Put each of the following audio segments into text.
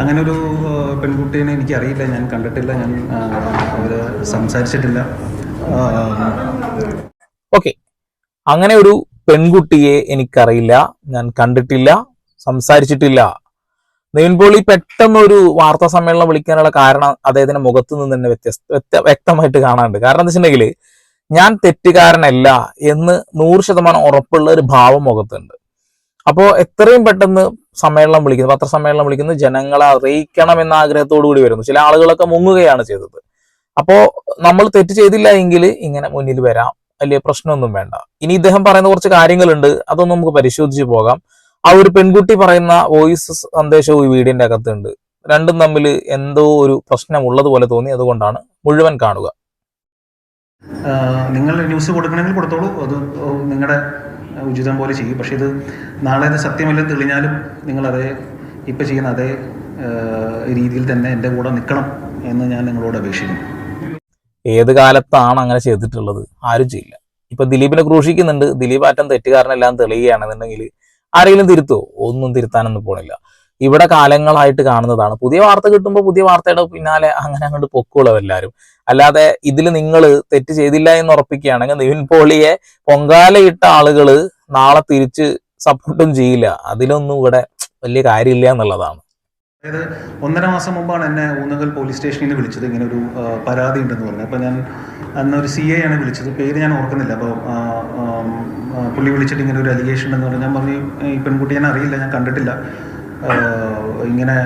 അങ്ങനെ ഒരു പെൺകുട്ടീനെ എനിക്കറിയില്ല ഞാൻ കണ്ടിട്ടില്ല ഞാൻ അവർ സംസാരിച്ചിട്ടില്ല. ഓക്കെ. അങ്ങനെ ഒരു പെൺകുട്ടിയെ എനിക്കറിയില്ല ഞാൻ കണ്ടിട്ടില്ല സംസാരിച്ചിട്ടില്ല. നിവിൻ പോളി പെട്ടെന്ന് ഒരു വാർത്താ സമ്മേളനം വിളിക്കാനുള്ള കാരണം അദ്ദേഹത്തിന്റെ മുഖത്ത് നിന്ന് തന്നെ വ്യത്യസ്ത വ്യക്ത- വ്യക്തമായിട്ട് കാണാനുണ്ട്. കാരണം എന്താ വെച്ചിട്ടുണ്ടെങ്കിൽ ഞാൻ തെറ്റുകാരനല്ല എന്ന് നൂറ് ശതമാനം ഉറപ്പുള്ള ഒരു ഭാവം മുഖത്തുണ്ട്. അപ്പോ എത്രയും പെട്ടെന്ന് സമ്മേളനം വിളിക്കുന്നു പത്രസമ്മേളനം വിളിക്കുന്നു ജനങ്ങളെ അറിയിക്കണം എന്ന ആഗ്രഹത്തോടു കൂടി വരുന്നു. ചില ആളുകളൊക്കെ മുങ്ങുകയാണ് ചെയ്തത്. അപ്പോ നമ്മൾ തെറ്റ് ചെയ്തില്ല എങ്കിൽ ഇങ്ങനെ മുന്നിൽ വരാം. വലിയ പ്രശ്നമൊന്നും വേണ്ട. ഇനി ഇദ്ദേഹം പറയുന്ന കുറച്ച് കാര്യങ്ങളുണ്ട്. അതൊന്നും നമുക്ക് പരിശോധിച്ച് പോകാം. ആ ഒരു പെൺകുട്ടി പറയുന്ന വോയിസ് സന്ദേശവും ഈ വീടിന്റെ അകത്തുണ്ട്. രണ്ടും തമ്മിൽ എന്തോ ഒരു പ്രശ്നം ഉള്ളതുപോലെ തോന്നി. അതുകൊണ്ടാണ് മുഴുവൻ കാണുക. നിങ്ങൾ ന്യൂസ് കൊടുക്കണമെങ്കിൽ കൊടുത്തോളൂ. അത് നിങ്ങളുടെ ഉചിതം പോലെ ചെയ്യും. പക്ഷേ ഇത് നാളെ ഇത് സത്യമല്ലെന്ന് തെളിഞ്ഞാലും നിങ്ങളതേ അതേ ഇപ്പം ചെയ്യുന്ന അതേ രീതിയിൽ തന്നെ എന്റെ കൂടെ നിൽക്കണം എന്ന് ഞാൻ നിങ്ങളോട് അപേക്ഷിക്കുന്നു. ഏത് കാലത്താണ് അങ്ങനെ ചെയ്തിട്ടുള്ളത്? ആരും ചെയ്യില്ല. ഇപ്പൊ ദിലീപിനെ ക്രൂശിക്കുന്നുണ്ട്. ദിലീപ് ആറ്റം തെറ്റുകാരനെല്ലാം തെളിയുകയാണെന്നുണ്ടെങ്കിൽ ആരെങ്കിലും തിരുത്തോ ഒന്നും തിരുത്താനൊന്നും പോണില്ല. ഇവിടെ കാലങ്ങളായിട്ട് കാണുന്നതാണ്. പുതിയ വാർത്ത കിട്ടുമ്പോൾ പുതിയ വാർത്തയുടെ പിന്നാലെ അങ്ങനെ അങ്ങോട്ട് പൊക്കോളും എല്ലാവരും അല്ലാതെ ഇതിൽ നിങ്ങൾ തെറ്റ് ചെയ്തില്ല എന്ന് ഉറപ്പിക്കുകയാണെങ്കിൽ നിവിൻ പോളിയെ പൊങ്കാലയിട്ട ആളുകൾ നാളെ തിരിച്ച് സപ്പോർട്ടും ചെയ്യില്ല. അതിലൊന്നും ഇവിടെ വലിയ കാര്യമില്ല എന്നുള്ളതാണ്. അതായത് ഒന്നര മാസം മുമ്പാണ് എന്നെ ഊന്നകൽ പോലീസ് സ്റ്റേഷനിൽ നിന്ന് വിളിച്ചത്. ഇങ്ങനെ ഒരു പരാതി ഉണ്ടെന്ന് പറഞ്ഞു. അപ്പോൾ ഞാൻ അന്ന് ഒരു സി എ ആണ് വിളിച്ചത്. പേര് ഞാൻ ഓർക്കുന്നില്ല. അപ്പോൾ പുള്ളി വിളിച്ചിട്ട് ഇങ്ങനെ ഒരു അലിഗേഷൻ ഉണ്ടെന്ന് പറഞ്ഞു. ഞാൻ പറഞ്ഞു ഈ പെൺകുട്ടി ഞാൻ അറിയില്ല. ഞാൻ കണ്ടിട്ടില്ല. ഇങ്ങനെ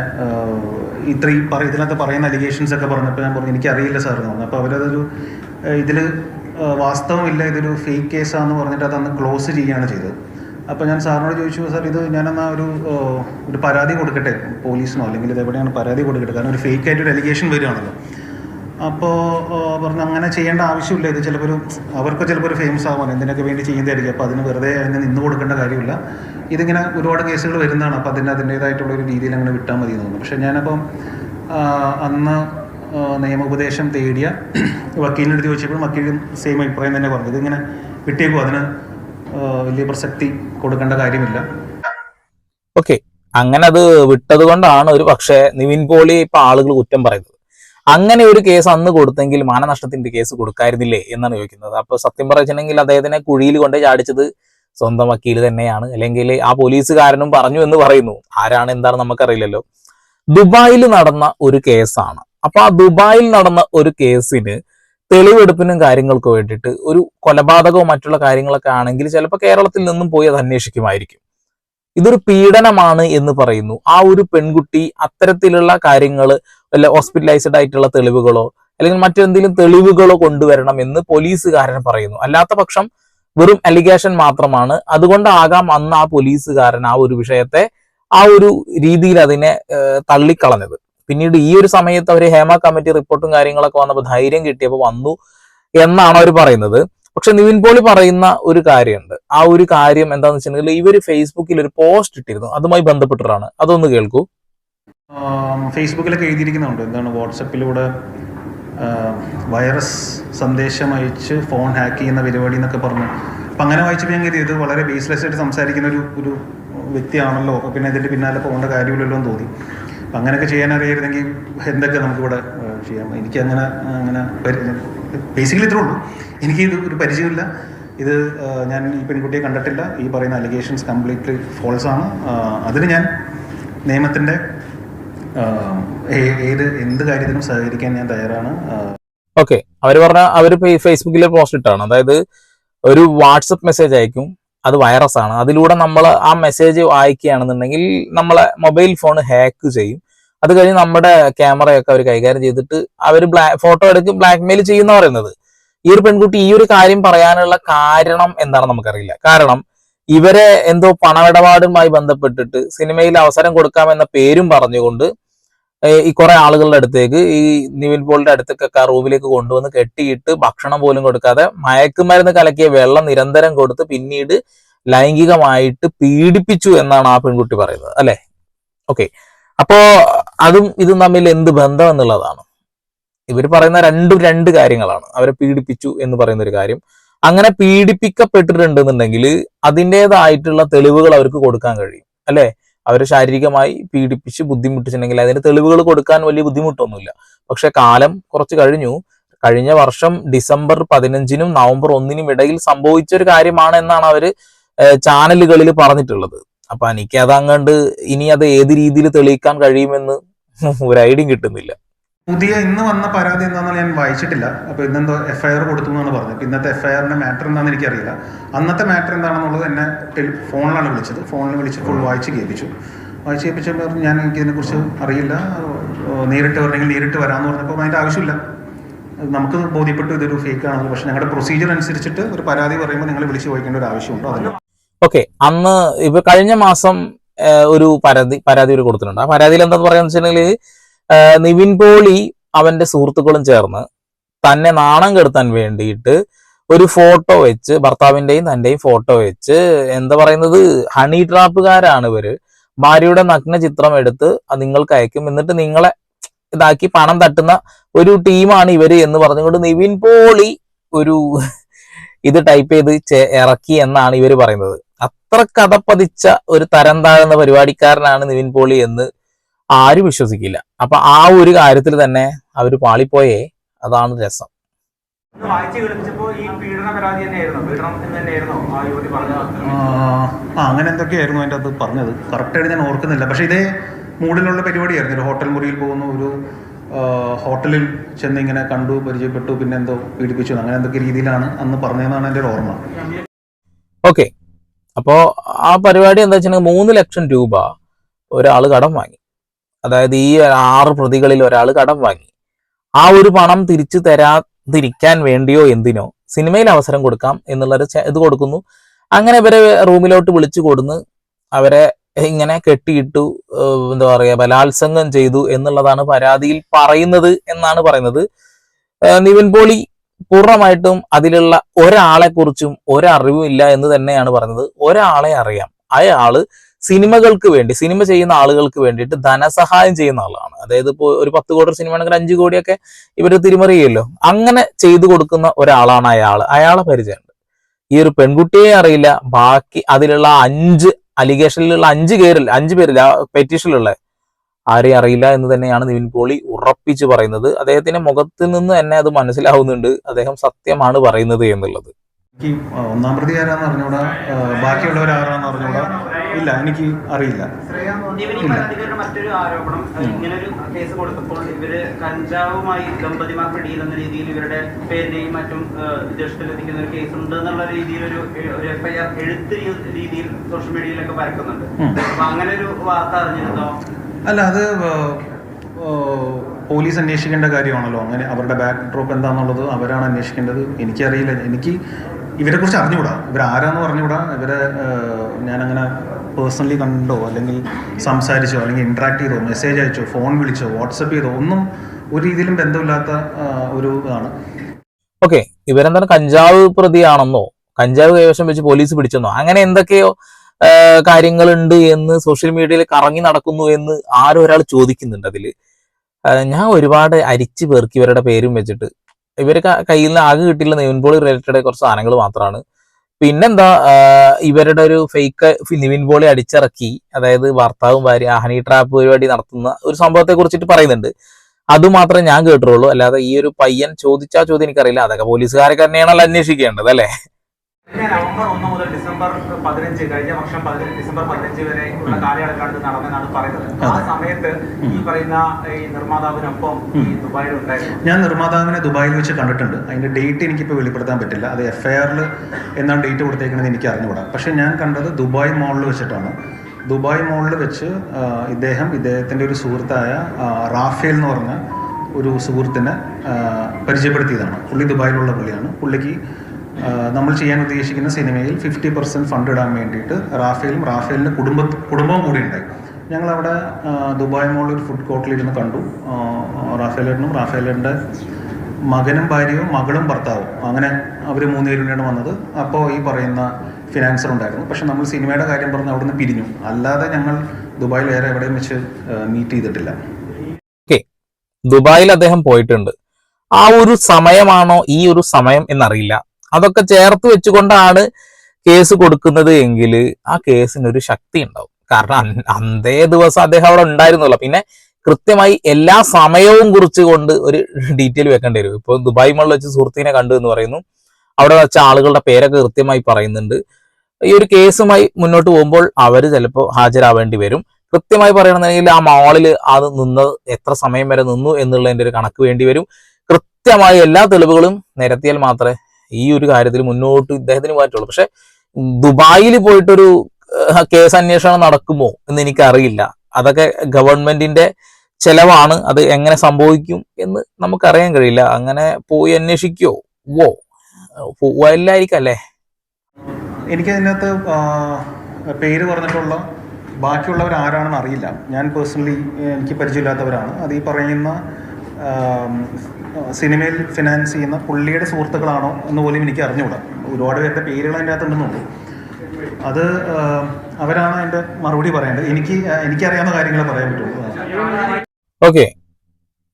ഇത്രയും പറ ഇതിനകത്ത് പറയുന്ന അലിഗേഷൻസ് ഒക്കെ പറഞ്ഞപ്പോൾ ഞാൻ പറഞ്ഞു എനിക്കറിയില്ല സാർ എന്ന് പറഞ്ഞു. അപ്പോൾ അവരതൊരു ഇതിൽ വാസ്തവമില്ല ഇതൊരു ഫേക്ക് കേസാന്ന് പറഞ്ഞിട്ട് അതന്ന് ക്ലോസ് ചെയ്യുകയാണ് ചെയ്തത്. അപ്പോൾ ഞാൻ സാറിനോട് ചോദിച്ചു സാർ ഇത് ഞാനെന്നാ ഒരു ഒരു പരാതി കൊടുക്കട്ടെ? പോലീസിനോ? അല്ലെങ്കിൽ ഇതെവിടെയാണ് പരാതി കൊടുക്കട്ടെ? കാരണം ഒരു ഫേക്ക് ആയിട്ട് ഒരു അലിഗേഷൻ വരികയാണല്ലോ. അപ്പോൾ പറഞ്ഞു അങ്ങനെ ചെയ്യേണ്ട ആവശ്യമില്ല. ഇത് ചിലപ്പോൾ ഒരു അവർക്ക് ചിലപ്പോൾ ഒരു ഫേമസ് ആവാൻ എന്തിനൊക്കെ വേണ്ടി ചെയ്യുന്നതായിരിക്കും. അപ്പോൾ അതിന് വെറുതെ അതിന് നിന്ന് കൊടുക്കേണ്ട കാര്യമില്ല. ഇതിങ്ങനെ ഒരുപാട് കേസുകൾ വരുന്നതാണ്. അപ്പോൾ അതിന് അതിന്റേതായിട്ടുള്ള ഒരു രീതിയിൽ അങ്ങനെ വിട്ടാൽ മതി എന്ന് തോന്നുന്നു. പക്ഷേ ഞാനപ്പം അന്ന് നിയമോപദേശം തേടിയ വക്കീലിനോട് ചോദിച്ചപ്പോഴും വക്കീലും സെയിം അഭിപ്രായം തന്നെ പറഞ്ഞു. ഇതിങ്ങനെ വിട്ടേക്കും അതിന് വലിയ പ്രസക്തി കൊടുക്കേണ്ട കാര്യമില്ല. ഓക്കെ. അങ്ങനെ അത് വിട്ടത് കൊണ്ടാണ് ഒരു പക്ഷേ നിവിൻ പോളി ഇപ്പൊ ആളുകൾ കുറ്റം പറയുന്നത്. അങ്ങനെ ഒരു കേസ് അന്ന് കൊടുത്തെങ്കിൽ മാനനഷ്ടത്തിന്റെ കേസ് കൊടുക്കായിരുന്നില്ലേ എന്നാണ് ചോദിക്കുന്നത്. അപ്പൊ സത്യം പറഞ്ഞിട്ടുണ്ടെങ്കിൽ അദ്ദേഹത്തിനെ കുഴിയിൽ കൊണ്ടേ ചാടിച്ചത് സ്വന്തം വക്കീൽ തന്നെയാണ്. അല്ലെങ്കിൽ ആ പോലീസുകാരനും പറഞ്ഞു എന്ന് പറയുന്നു. ആരാണ് എന്താണ് നമുക്കറിയില്ലല്ലോ. ദുബായിൽ നടന്ന ഒരു കേസാണ്. അപ്പൊ ആ ദുബായിൽ നടന്ന ഒരു കേസിന് തെളിവെടുപ്പിനും കാര്യങ്ങൾക്കും വേണ്ടിയിട്ട് ഒരു കൊലപാതകവും മറ്റുള്ള കാര്യങ്ങളൊക്കെ ആണെങ്കിൽ ചിലപ്പോൾ കേരളത്തിൽ നിന്നും പോയി അത് അന്വേഷിക്കുമായിരിക്കും. ഇതൊരു പീഡനമാണ് എന്ന് പറയുന്നു. ആ ഒരു പെൺകുട്ടി അത്തരത്തിലുള്ള കാര്യങ്ങൾ വല്ല ഹോസ്പിറ്റലൈസ്ഡ് ആയിട്ടുള്ള തെളിവുകളോ അല്ലെങ്കിൽ മറ്റെന്തെങ്കിലും തെളിവുകളോ കൊണ്ടുവരണം എന്ന് പോലീസുകാരൻ പറയുന്നു. അല്ലാത്ത പക്ഷം വെറും അലിഗേഷൻ മാത്രമാണ്. അതുകൊണ്ടാകാം അന്ന് ആ പോലീസുകാരൻ ആ ഒരു വിഷയത്തെ ആ ഒരു രീതിയിൽ അതിനെ തള്ളിക്കളഞ്ഞത്. പിന്നീട് ഈ ഒരു സമയത്ത് അവർ ഹേമ കമ്മിറ്റി റിപ്പോർട്ടും കാര്യങ്ങളൊക്കെ വന്നപ്പോൾ ധൈര്യം കിട്ടിയപ്പോൾ വന്നു എന്നാണ് അവർ പറയുന്നത്. പക്ഷെ നിവിൻ പോളി പറയുന്ന ഒരു കാര്യമുണ്ട്. ആ ഒരു കാര്യം എന്താണെന്ന് വെച്ചിട്ടുണ്ടെങ്കിൽ ഇവർ ഫേസ്ബുക്കിൽ ഒരു പോസ്റ്റ് ഇട്ടിരുന്നു. അതുമായി ബന്ധപ്പെട്ടിട്ടാണ്. അതൊന്ന് കേൾക്കൂ. ഫേസ്ബുക്കിലൊക്കെ എഴുതിയിരിക്കുന്നുണ്ട്. എന്താണ് വാട്സപ്പിലൂടെ വൈറസ് സന്ദേശം അയച്ച് ഫോൺ ഹാക്ക് ചെയ്യുന്ന പരിപാടി എന്നൊക്കെ പറഞ്ഞു. അപ്പം അങ്ങനെ വായിച്ചപ്പോൾ ഞാൻ കരുതി വളരെ ബേസ്ലെസ് ആയിട്ട് സംസാരിക്കുന്ന ഒരു ഒരു വ്യക്തിയാണല്ലോ. അപ്പോൾ പിന്നെ ഇതിന്റെ പിന്നാലെ പോകേണ്ട കാര്യമില്ലല്ലോ എന്ന് തോന്നി. അപ്പം അങ്ങനെയൊക്കെ ചെയ്യാൻ അറിയായിരുന്നെങ്കിൽ എന്തൊക്കെ നമുക്കിവിടെ ചെയ്യാം. എനിക്ക് അങ്ങനെ അങ്ങനെ ബേസിക്കലി ഇത്രേ ഉള്ളൂ. എനിക്ക് ഇത് ഒരു പരിചയമില്ല. ഇത് ഞാൻ ഈ പെൺകുട്ടിയെ കണ്ടിട്ടില്ല. ഈ പറയുന്ന അലിഗേഷൻസ് കംപ്ലീറ്റ്ലി ഫോൾസ് ആണ്. അതിന് ഞാൻ നിയമത്തിന്റെ ഏത് എന്ത് കാര്യത്തിനും സഹകരിക്കാൻ ഞാൻ തയ്യാറാണ്. ഓക്കെ. അവർ പറഞ്ഞ അവർ ഫേസ്ബുക്കിൽ പോസ്റ്റ് ഇട്ടാണ്. അതായത് ഒരു വാട്സപ്പ് മെസ്സേജ് അയക്കും. അത് വൈറസ് ആണ്. അതിലൂടെ നമ്മൾ ആ മെസ്സേജ് വായിക്കുകയാണെന്നുണ്ടെങ്കിൽ നമ്മളെ മൊബൈൽ ഫോൺ ഹാക്ക് ചെയ്യും. അത് കഴിഞ്ഞ് നമ്മുടെ ക്യാമറയൊക്കെ അവർ കൈകാര്യം ചെയ്തിട്ട് അവർ ബ്ലാ ഫോട്ടോ എടുക്കും ബ്ലാക്ക് മെയിൽ ചെയ്യുന്ന പറയുന്നത്. ഈ ഒരു പെൺകുട്ടി ഈ ഒരു കാര്യം പറയാനുള്ള കാരണം എന്താണെന്ന് നമുക്കറിയില്ല. കാരണം ഇവരെ എന്തോ പണമിടപാടുമായി ബന്ധപ്പെട്ടിട്ട് സിനിമയിൽ അവസരം കൊടുക്കാമെന്ന പേരും പറഞ്ഞുകൊണ്ട് ഈ കുറെ ആളുകളുടെ അടുത്തേക്ക് ഈ നിവിൻ പോളിന്റെ അടുത്തേക്കൊക്കെ റൂമിലേക്ക് കൊണ്ടുവന്ന് കെട്ടിയിട്ട് ഭക്ഷണം പോലും കൊടുക്കാതെ മയക്കുമരുന്ന് കലക്കിയ വെള്ളം നിരന്തരം കൊടുത്ത് പിന്നീട് ലൈംഗികമായിട്ട് പീഡിപ്പിച്ചു എന്നാണ് ആ പെൺകുട്ടി പറയുന്നത് അല്ലെ? ഓക്കെ. അപ്പോ അതും ഇതും തമ്മിൽ എന്ത് ബന്ധം എന്നുള്ളതാണ്. ഇവർ പറയുന്ന രണ്ടും രണ്ട് കാര്യങ്ങളാണ്. അവരെ പീഡിപ്പിച്ചു എന്ന് പറയുന്ന ഒരു കാര്യം. അങ്ങനെ പീഡിപ്പിക്കപ്പെട്ടിട്ടുണ്ടെന്നുണ്ടെങ്കിൽ അതിന്റെതായിട്ടുള്ള തെളിവുകൾ അവർക്ക് കൊടുക്കാൻ കഴിയും അല്ലെ? അവരെ ശാരീരികമായി പീഡിപ്പിച്ച് ബുദ്ധിമുട്ടിച്ചിട്ടുണ്ടെങ്കിൽ അതിന് തെളിവുകൾ കൊടുക്കാൻ വലിയ ബുദ്ധിമുട്ടൊന്നുമില്ല. പക്ഷെ കാലം കുറച്ച് കഴിഞ്ഞു. കഴിഞ്ഞ വർഷം ഡിസംബർ പതിനഞ്ചിനും നവംബർ ഒന്നിനും ഇടയിൽ സംഭവിച്ച ഒരു കാര്യമാണ് എന്നാണ് അവർ ചാനലുകളിൽ പറഞ്ഞിട്ടുള്ളത്. അപ്പൊ എനിക്ക് അതങ്ങണ്ട് ഇനി അത് ഏത് രീതിയിൽ തെളിയിക്കാൻ കഴിയുമെന്ന് ഒരു ഐഡിയ കിട്ടുന്നില്ല. പുതിയ ഇന്ന് വന്ന പരാതി എന്താണെന്ന് ഞാൻ വായിച്ചിട്ടില്ല. അപ്പോൾ ഇന്നെന്തോ എഫ്ഐആർ കൊടുത്തു എന്നാണ് പറഞ്ഞത്. ഇന്നത്തെ എഫ്ഐആറിന്റെ മാറ്റർ എന്താണെന്ന് എനിക്കറിയില്ല. അന്നത്തെ മാറ്റർ എന്താണെന്നുള്ളത് എന്നെ ഫോണിലാണ് വിളിച്ചത്. ഫോണിൽ വിളിച്ച് ഫുൾ വായിച്ച് കേൾപ്പിച്ചു. വായിച്ച് കേൾപ്പിച്ചപ്പോൾ ഞാൻ എനിക്ക് ഇതിനെക്കുറിച്ച് അറിയില്ല. നേരിട്ട് വരണമെങ്കിൽ നേരിട്ട് വരാമെന്ന് പറഞ്ഞപ്പോൾ അതിന്റെ ആവശ്യമില്ല. നമുക്ക് ബോധ്യപ്പെട്ടു ഇതൊരു ഫേക്ക് ആണെന്ന്. പക്ഷെ ഞങ്ങളുടെ പ്രൊസീജിയർ അനുസരിച്ചിട്ട് ഒരു പരാതി പറയുമ്പോൾ നിങ്ങൾ വിളിച്ച് ചോദിക്കേണ്ട ഒരു ആവശ്യമുണ്ടോ. അതല്ല ഓക്കെ അന്ന് ഇപ്പൊ കഴിഞ്ഞ മാസം ഒരു പരാതി പരാതി ഒരു കൊടുത്തിട്ടുണ്ട്. ആ പരാതിയിൽ എന്താന്ന് പറയാന്ന് വെച്ചിട്ടുണ്ടെങ്കിൽ നിവിൻ പോളി അവന്റെ സുഹൃത്തുക്കളും ചേർന്ന് തന്നെ നാണം കെടുത്താൻ വേണ്ടിയിട്ട് ഒരു ഫോട്ടോ വെച്ച് ഭർത്താവിന്റെയും തന്റെയും ഫോട്ടോ വെച്ച് എന്താ പറയുന്നത് ഹണി ട്രാപ്പുകാരാണ് ഇവർ. ഭാര്യയുടെ നഗ്ന ചിത്രം എടുത്ത് അത് നിങ്ങൾക്ക് അയക്കും. എന്നിട്ട് നിങ്ങളെ ഇതാക്കി പണം തട്ടുന്ന ഒരു ടീമാണ് ഇവർ എന്ന് പറഞ്ഞുകൊണ്ട് നിവിൻ പോളി ഒരു ഇത് ടൈപ്പ് ചെയ്ത് ഇറക്കി എന്നാണ് ഇവർ പറയുന്നത്. അത്ര കഥ പതിച്ച ഒരു തരം താഴ്ന്ന പരിപാടിക്കാരനാണ് നിവിൻ പോളി എന്ന് ആരും വിശ്വസിക്കില്ല. അപ്പൊ ആ ഒരു കാര്യത്തിൽ തന്നെ അവർ പാളിപ്പോയേ അതാണ് രസം. അങ്ങനെ എന്തൊക്കെയായിരുന്നു അതിന്റെ അത് പറഞ്ഞത്? കറക്റ്റായിട്ട് ഞാൻ ഓർക്കുന്നില്ല. പക്ഷെ ഇതേ മൂഡിലുള്ള പരിപാടിയായിരുന്നു. ഒരു ഹോട്ടൽ മുറിയിൽ പോകുന്ന ഒരു ഹോട്ടലിൽ ചെന്ന് ഇങ്ങനെ കണ്ടു പരിചയപ്പെട്ടു പിന്നെ എന്തോ പീഡിപ്പിച്ചു. അങ്ങനെ എന്തൊക്കെ രീതിയിലാണ് അന്ന് പറഞ്ഞതെന്നാണ് എന്റെ ഒരു ഓർമ്മ. ഓക്കെ അപ്പോ ആ പരിപാടി എന്താ വെച്ചിട്ടുണ്ടെങ്കിൽ മൂന്ന് ലക്ഷം രൂപ ഒരാൾ കടം വാങ്ങി. അതായത് ഈ ആറ് പ്രതികളിൽ ഒരാൾ കടം വാങ്ങി. ആ ഒരു പണം തിരിച്ചു തരാതിരിക്കാൻ വേണ്ടിയോ എന്തിനോ സിനിമയിൽ അവസരം കൊടുക്കാം എന്നുള്ളൊരു ഇത് കൊടുക്കുന്നു. അങ്ങനെ ഇവരെ റൂമിലോട്ട് വിളിച്ചു കൊടുന്ന് അവരെ ഇങ്ങനെ കെട്ടിയിട്ടു എന്താ പറയുക ബലാത്സംഗം ചെയ്തു എന്നുള്ളതാണ് പരാതിയിൽ പറയുന്നത് എന്നാണ് പറയുന്നത്. നിവിൻ പോളി പൂർണമായിട്ടും അതിലുള്ള ഒരാളെ കുറിച്ചും ഒരറിവും ഇല്ല എന്ന് തന്നെയാണ് പറഞ്ഞത് ഒരാളെ അറിയാം. അയാൾ സിനിമകൾക്ക് വേണ്ടി സിനിമ ചെയ്യുന്ന ആളുകൾക്ക് വേണ്ടിയിട്ട് ധനസഹായം ചെയ്യുന്ന ആളാണ്. അതായത് ഇപ്പോൾ ഒരു പത്ത് കോടി സിനിമ ആണെങ്കിൽ അഞ്ചു കോടിയൊക്കെ ഇവർ തിരിമറിയല്ലോ. അങ്ങനെ ചെയ്തു കൊടുക്കുന്ന ഒരാളാണ് അയാൾ അയാളെ പരിചയമുണ്ട്. ഈ ഒരു പെൺകുട്ടിയെ അറിയില്ല. ബാക്കി അതിലുള്ള അഞ്ച് അലിഗേഷനിലുള്ള അഞ്ച് പേരിൽ അഞ്ച് പേരിൽ ആ പെറ്റീഷനിലുള്ള ആരെയും അറിയില്ല എന്ന് തന്നെയാണ് നിവിൻ പോളി ഉറപ്പിച്ച് പറയുന്നത്. അദ്ദേഹത്തിന്റെ മുഖത്തിൽ നിന്ന് തന്നെ അത് മനസ്സിലാവുന്നുണ്ട്. അദ്ദേഹം സത്യമാണ് പറയുന്നത് എന്നുള്ളത്. എനിക്ക് ഒന്നാം പ്രതി ആരാന്ന് അറിഞ്ഞൂടാ? ബാക്കിയുള്ളവർ ആരാന്ന് അറിഞ്ഞൂടാ? ഇല്ല എനിക്ക് അറിയില്ല. മറ്റൊരു ആരോപണം ഇങ്ങനെ ഒരു കേസ് കൊടുത്തപ്പോൾ ഇവർ കഞ്ചാവുമായി ദമ്പതിമാർ പിടിയിലെന്ന രീതിയിൽ ഇവരുടെ പേരിനെയും മറ്റും ഒരു കേസ് ഉണ്ട് എന്നുള്ള രീതിയിൽ ഒരു ഒരു എഫ്ഐആർ എഴുത്ത് രീതിയിൽ സോഷ്യൽ മീഡിയയിലൊക്കെ പരക്കുന്നുണ്ട്. അപ്പൊ അങ്ങനെ ഒരു വാർത്ത അറിഞ്ഞിരുന്നോ? അല്ല അത് പോലീസ് അന്വേഷിക്കേണ്ട കാര്യമാണല്ലോ. അങ്ങനെ അവരുടെ ബാക്ക് ഡ്രോപ്പ് എന്താണെന്നുള്ളത് അവരാണ് അന്വേഷിക്കേണ്ടത്. എനിക്കറിയില്ല. എനിക്ക് ഇവരെ കുറിച്ച് അറിഞ്ഞുകൂടാ? ഇവരാരാന്ന് പറഞ്ഞുകൂടാ? ഇവരെ ഞാനങ്ങനെ പേഴ്സണലി കണ്ടോ? അല്ലെങ്കിൽ സംസാരിച്ചോ? അല്ലെങ്കിൽ ഇൻട്രാക്ട് ചെയ്തോ? മെസ്സേജ് അയച്ചോ? ഫോൺ വിളിച്ചോ? വാട്സപ്പ് ചെയ്തോ? ഒന്നും ഒരു രീതിയിലും ബന്ധമില്ലാത്ത ഒരു ഇതാണ്. ഓക്കെ. ഇവരെന്താണ് കഞ്ചാവ് പ്രതിയാണെന്നോ? കഞ്ചാവ് കൈവശം വെച്ച് പോലീസ് പിടിച്ചെന്നോ? അങ്ങനെ എന്തൊക്കെയോ കാര്യങ്ങളുണ്ട് എന്ന് സോഷ്യൽ മീഡിയയിൽ കറങ്ങി നടക്കുന്നു എന്ന് ആരോ ഒരാൾ ചോദിക്കുന്നുണ്ട് അതിൽ ഞാൻ ഒരുപാട് അരിച്ചു പേർക്ക് ഇവരുടെ പേരും വെച്ചിട്ട് ഇവർ കയ്യിൽ നിന്ന് ആകെ കിട്ടിയില്ല നിവിൻ പോളി റിലേറ്റഡ് കുറച്ച് സാധനങ്ങൾ മാത്രമാണ്. പിന്നെന്താ ഇവരുടെ ഒരു ഫേക്ക് നിവിൻ പോളി അടിച്ചിറക്കി അതായത് ഭർത്താവും ഭാര്യ ഹണി ട്രാപ്പ് പരിപാടി നടത്തുന്ന ഒരു സംഭവത്തെ കുറിച്ചിട്ട് പറയുന്നുണ്ട്. അത് മാത്രമേ ഞാൻ കേട്ടിട്ടുള്ളൂ. അല്ലാതെ ഈ ഒരു പയ്യൻ ചോദിച്ചാ ചോദ്യം എനിക്കറിയില്ല. അതൊക്കെ പോലീസുകാരൊക്കെ തന്നെയാണല്ലോ അന്വേഷിക്കേണ്ടത് അല്ലേ? നവംബർ ഒന്ന് മുതൽ ഡിസംബർ പതിനഞ്ച് കഴിഞ്ഞ വർഷം പതിനഞ്ച് ഡിസംബർ പതിനഞ്ച് വരെ ഉള്ള കാലയളവിലാണ് ഇത് നടന്നെന്നാണ് പറയുന്നത്. ആ. സമയത്ത് ഈ പറയുന്ന ഈ നിർമ്മാതാവിനൊപ്പം ഈ ദുബായിൽ ഉണ്ടായിരുന്നു ഞാൻ നിർമ്മാതാവിനെ ദുബായിൽ വെച്ച് കണ്ടിട്ടുണ്ട്. അതിന്റെ ഡേറ്റ് എനിക്കിപ്പോൾ വെളിപ്പെടുത്താൻ പറ്റില്ല. അത് എഫ് ഐ ആറിൽ എന്നാണ് ഡേറ്റ് കൊടുത്തേക്കണമെന്ന് എനിക്ക് അറിഞ്ഞുകൂടാ. പക്ഷേ ഞാൻ കണ്ടത് ദുബായ് മോളിൽ വെച്ചിട്ടാണ്. ദുബായ് മോളിൽ വെച്ച് ഇദ്ദേഹം ഇദ്ദേഹത്തിന്റെ ഒരു സുഹൃത്തായ റാഫേൽ എന്ന് പറഞ്ഞ ഒരു സുഹൃത്തിനെ പരിചയപ്പെടുത്തിയതാണ്. പുള്ളി ദുബായിലുള്ള പുള്ളിയാണ്. പുള്ളിക്ക് നമ്മൾ ചെയ്യാൻ ഉദ്ദേശിക്കുന്ന സിനിമയിൽ ഫിഫ്റ്റി പെർസെന്റ് ഫണ്ട് ഇടാൻ വേണ്ടിയിട്ട് റാഫേലും റാഫേലിന്റെ കുടുംബ കുടുംബവും കൂടി ഉണ്ടായി. ഞങ്ങളവിടെ ദുബായ് മോളിൽ ഒരു ഫുഡ് കോർട്ടിലിരുന്ന് കണ്ടു. റാഫേലേട്ടനും റാഫേലേട്ടന്റെ മകനും ഭാര്യയും മകളും ഭർത്താവും. അങ്ങനെ അവർ മൂന്നുപേരുടെയാണ് വന്നത്. അപ്പോൾ ഈ പറയുന്ന ഫിനാൻസർ ഉണ്ടായിരുന്നു. പക്ഷെ നമ്മൾ സിനിമയുടെ കാര്യം പറഞ്ഞ് അവിടുന്ന് പിരിഞ്ഞു. അല്ലാതെ ഞങ്ങൾ ദുബായിൽ വേറെ എവിടെയും വെച്ച് മീറ്റ് ചെയ്തിട്ടില്ല. ദുബായിൽ അദ്ദേഹം പോയിട്ടുണ്ട്. ആ ഒരു സമയമാണോ ഈ ഒരു സമയം എന്നറിയില്ല. അതൊക്കെ ചേർത്ത് വെച്ചുകൊണ്ടാണ് കേസ് കൊടുക്കുന്നത് എങ്കിൽ ആ കേസിന് ഒരു ശക്തി ഉണ്ടാവും. കാരണം അന്തേ ദിവസം അദ്ദേഹം അവിടെ ഉണ്ടായിരുന്നല്ലോ. പിന്നെ കൃത്യമായി എല്ലാ സമയവും കുറിച്ചുകൊണ്ട് ഒരു ഡീറ്റെയിൽ വെക്കേണ്ടി വരും. ഇപ്പൊ ദുബായ് മള്ളിൽ വെച്ച് സുഹൃത്തിനെ കണ്ടു എന്ന് പറയുന്നു. അവിടെ വെച്ച ആളുകളുടെ പേരൊക്കെ കൃത്യമായി പറയുന്നുണ്ട്. ഈ ഒരു കേസുമായി മുന്നോട്ട് പോകുമ്പോൾ അവർ ചിലപ്പോൾ ഹാജരാവേണ്ടി വരും. കൃത്യമായി പറയണമെന്നുണ്ടെങ്കിൽ ആ മാളിൽ അത് നിന്നത് എത്ര സമയം വരെ നിന്നു എന്നുള്ളതിന്റെ ഒരു കണക്ക് വേണ്ടി വരും. കൃത്യമായി എല്ലാ തെളിവുകളും നിരത്തിയാൽ മാത്രമേ ഈ ഒരു കാര്യത്തിൽ മുന്നോട്ട് ഇദ്ദേഹത്തിന് പറ്റുള്ളൂ പക്ഷെ ദുബായിൽ പോയിട്ടൊരു കേസ് അന്വേഷണം നടക്കുമോ എന്ന് എനിക്കറിയില്ല. അതൊക്കെ ഗവൺമെന്റിന്റെ ചെലവാണ്. അത് എങ്ങനെ സംഭവിക്കും എന്ന് നമുക്കറിയാൻ കഴിയില്ല. അങ്ങനെ പോയി അന്വേഷിക്കോ വോ? പോവാല്ലായിരിക്കും അല്ലേ? എനിക്ക് അതിനകത്ത് പേര് പറഞ്ഞിട്ടുള്ള ബാക്കിയുള്ളവർ ആരാണെന്ന് അറിയില്ല. ഞാൻ പേഴ്സണലി എനിക്ക് പരിചയമില്ലാത്തവരാണ്. അത് ഈ പറയുന്ന സിനിമയിൽ ഫിനാൻസ് ചെയ്യുന്ന പുള്ളിയുടെ സുഹൃത്തുക്കളാണോ എന്ന് പോലും എനിക്ക് അറിഞ്ഞുകൂടാ. ഒരുപാട് പേരുടെ പേരുകൾ അതിന്റെ അകത്തുണ്ടെന്നുണ്ട് അത് അവരാണ് അതിന്റെ മറുപടി പറയേണ്ടത്. എനിക്ക് എനിക്കറിയാവുന്ന കാര്യങ്ങളെ പറയാൻ പറ്റുള്ളൂ. ഓക്കെ.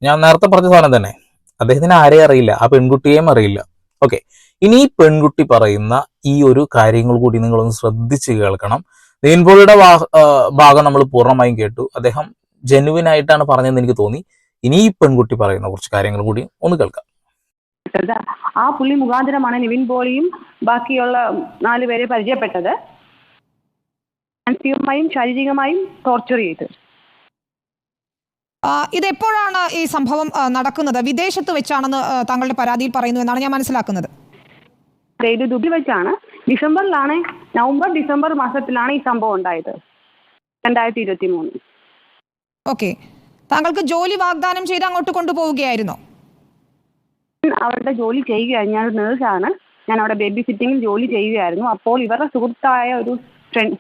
ഞാൻ നേരത്തെ പറഞ്ഞ സാധനം തന്നെ. അദ്ദേഹത്തിന് ആരെയും അറിയില്ല? ആ പെൺകുട്ടിയെയും അറിയില്ല. ഓക്കെ. ഇനി ഈ പെൺകുട്ടി പറയുന്ന ഈ ഒരു കാര്യങ്ങൾ കൂടി നിങ്ങളൊന്ന് ശ്രദ്ധിച്ച് കേൾക്കണം. നീൻപോളിയുടെ ഭാഗം നമ്മൾ പൂർണമായും കേട്ടു. അദ്ദേഹം ജെനുവിൻ ആയിട്ടാണ് പറഞ്ഞതെന്ന് എനിക്ക് തോന്നി. ഇനി ഈ പെൺകുട്ടി പറയുന്ന കുറച്ച് കാര്യങ്ങൾ കൂടി ഒന്ന് കേൾക്കാം. ആ പുള്ളി മുഖാന്തരമാണ് നിവിൻ പോളിയും ബാക്കിയുള്ള നാല് പേരെ പരിചയപ്പെട്ടത്. മാനസികമായും ശാരീരികമായും ടോർച്ചർ ചെയ്ത്. ഇത് എപ്പോഴാണ് ഈ സംഭവം നടക്കുന്നത്? വിദേശത്ത് വെച്ചാണെന്ന് താങ്കളുടെ പരാതിയിൽ പറയുന്നു എന്നാണ് ഞാൻ മനസ്സിലാക്കുന്നത്. ഇത് ദുബിൽ വെച്ചാണ്. ഡിസംബറിലാണ് നവംബർ ഡിസംബർ മാസത്തിലാണ് ഈ സംഭവം ഉണ്ടായത്. രണ്ടായിരത്തി ഇരുപത്തി മൂന്ന് ഓക്കെ. താങ്കൾക്ക് ജോലി വാഗ്ദാനം ചെയ്ത് അങ്ങോട്ട് കൊണ്ടുപോവുകയായിരുന്നോ. അവരുടെ ജോലി ചെയ്യുകയായിരുന്നു. ഞാൻ നേഴ്സാണ്. ഞാൻ അവിടെ ബേബി സിറ്റിംഗിൽ ജോലി ചെയ്യുകയായിരുന്നു. അപ്പോൾ ഇവരുടെ സുഹൃത്തായ ഒരു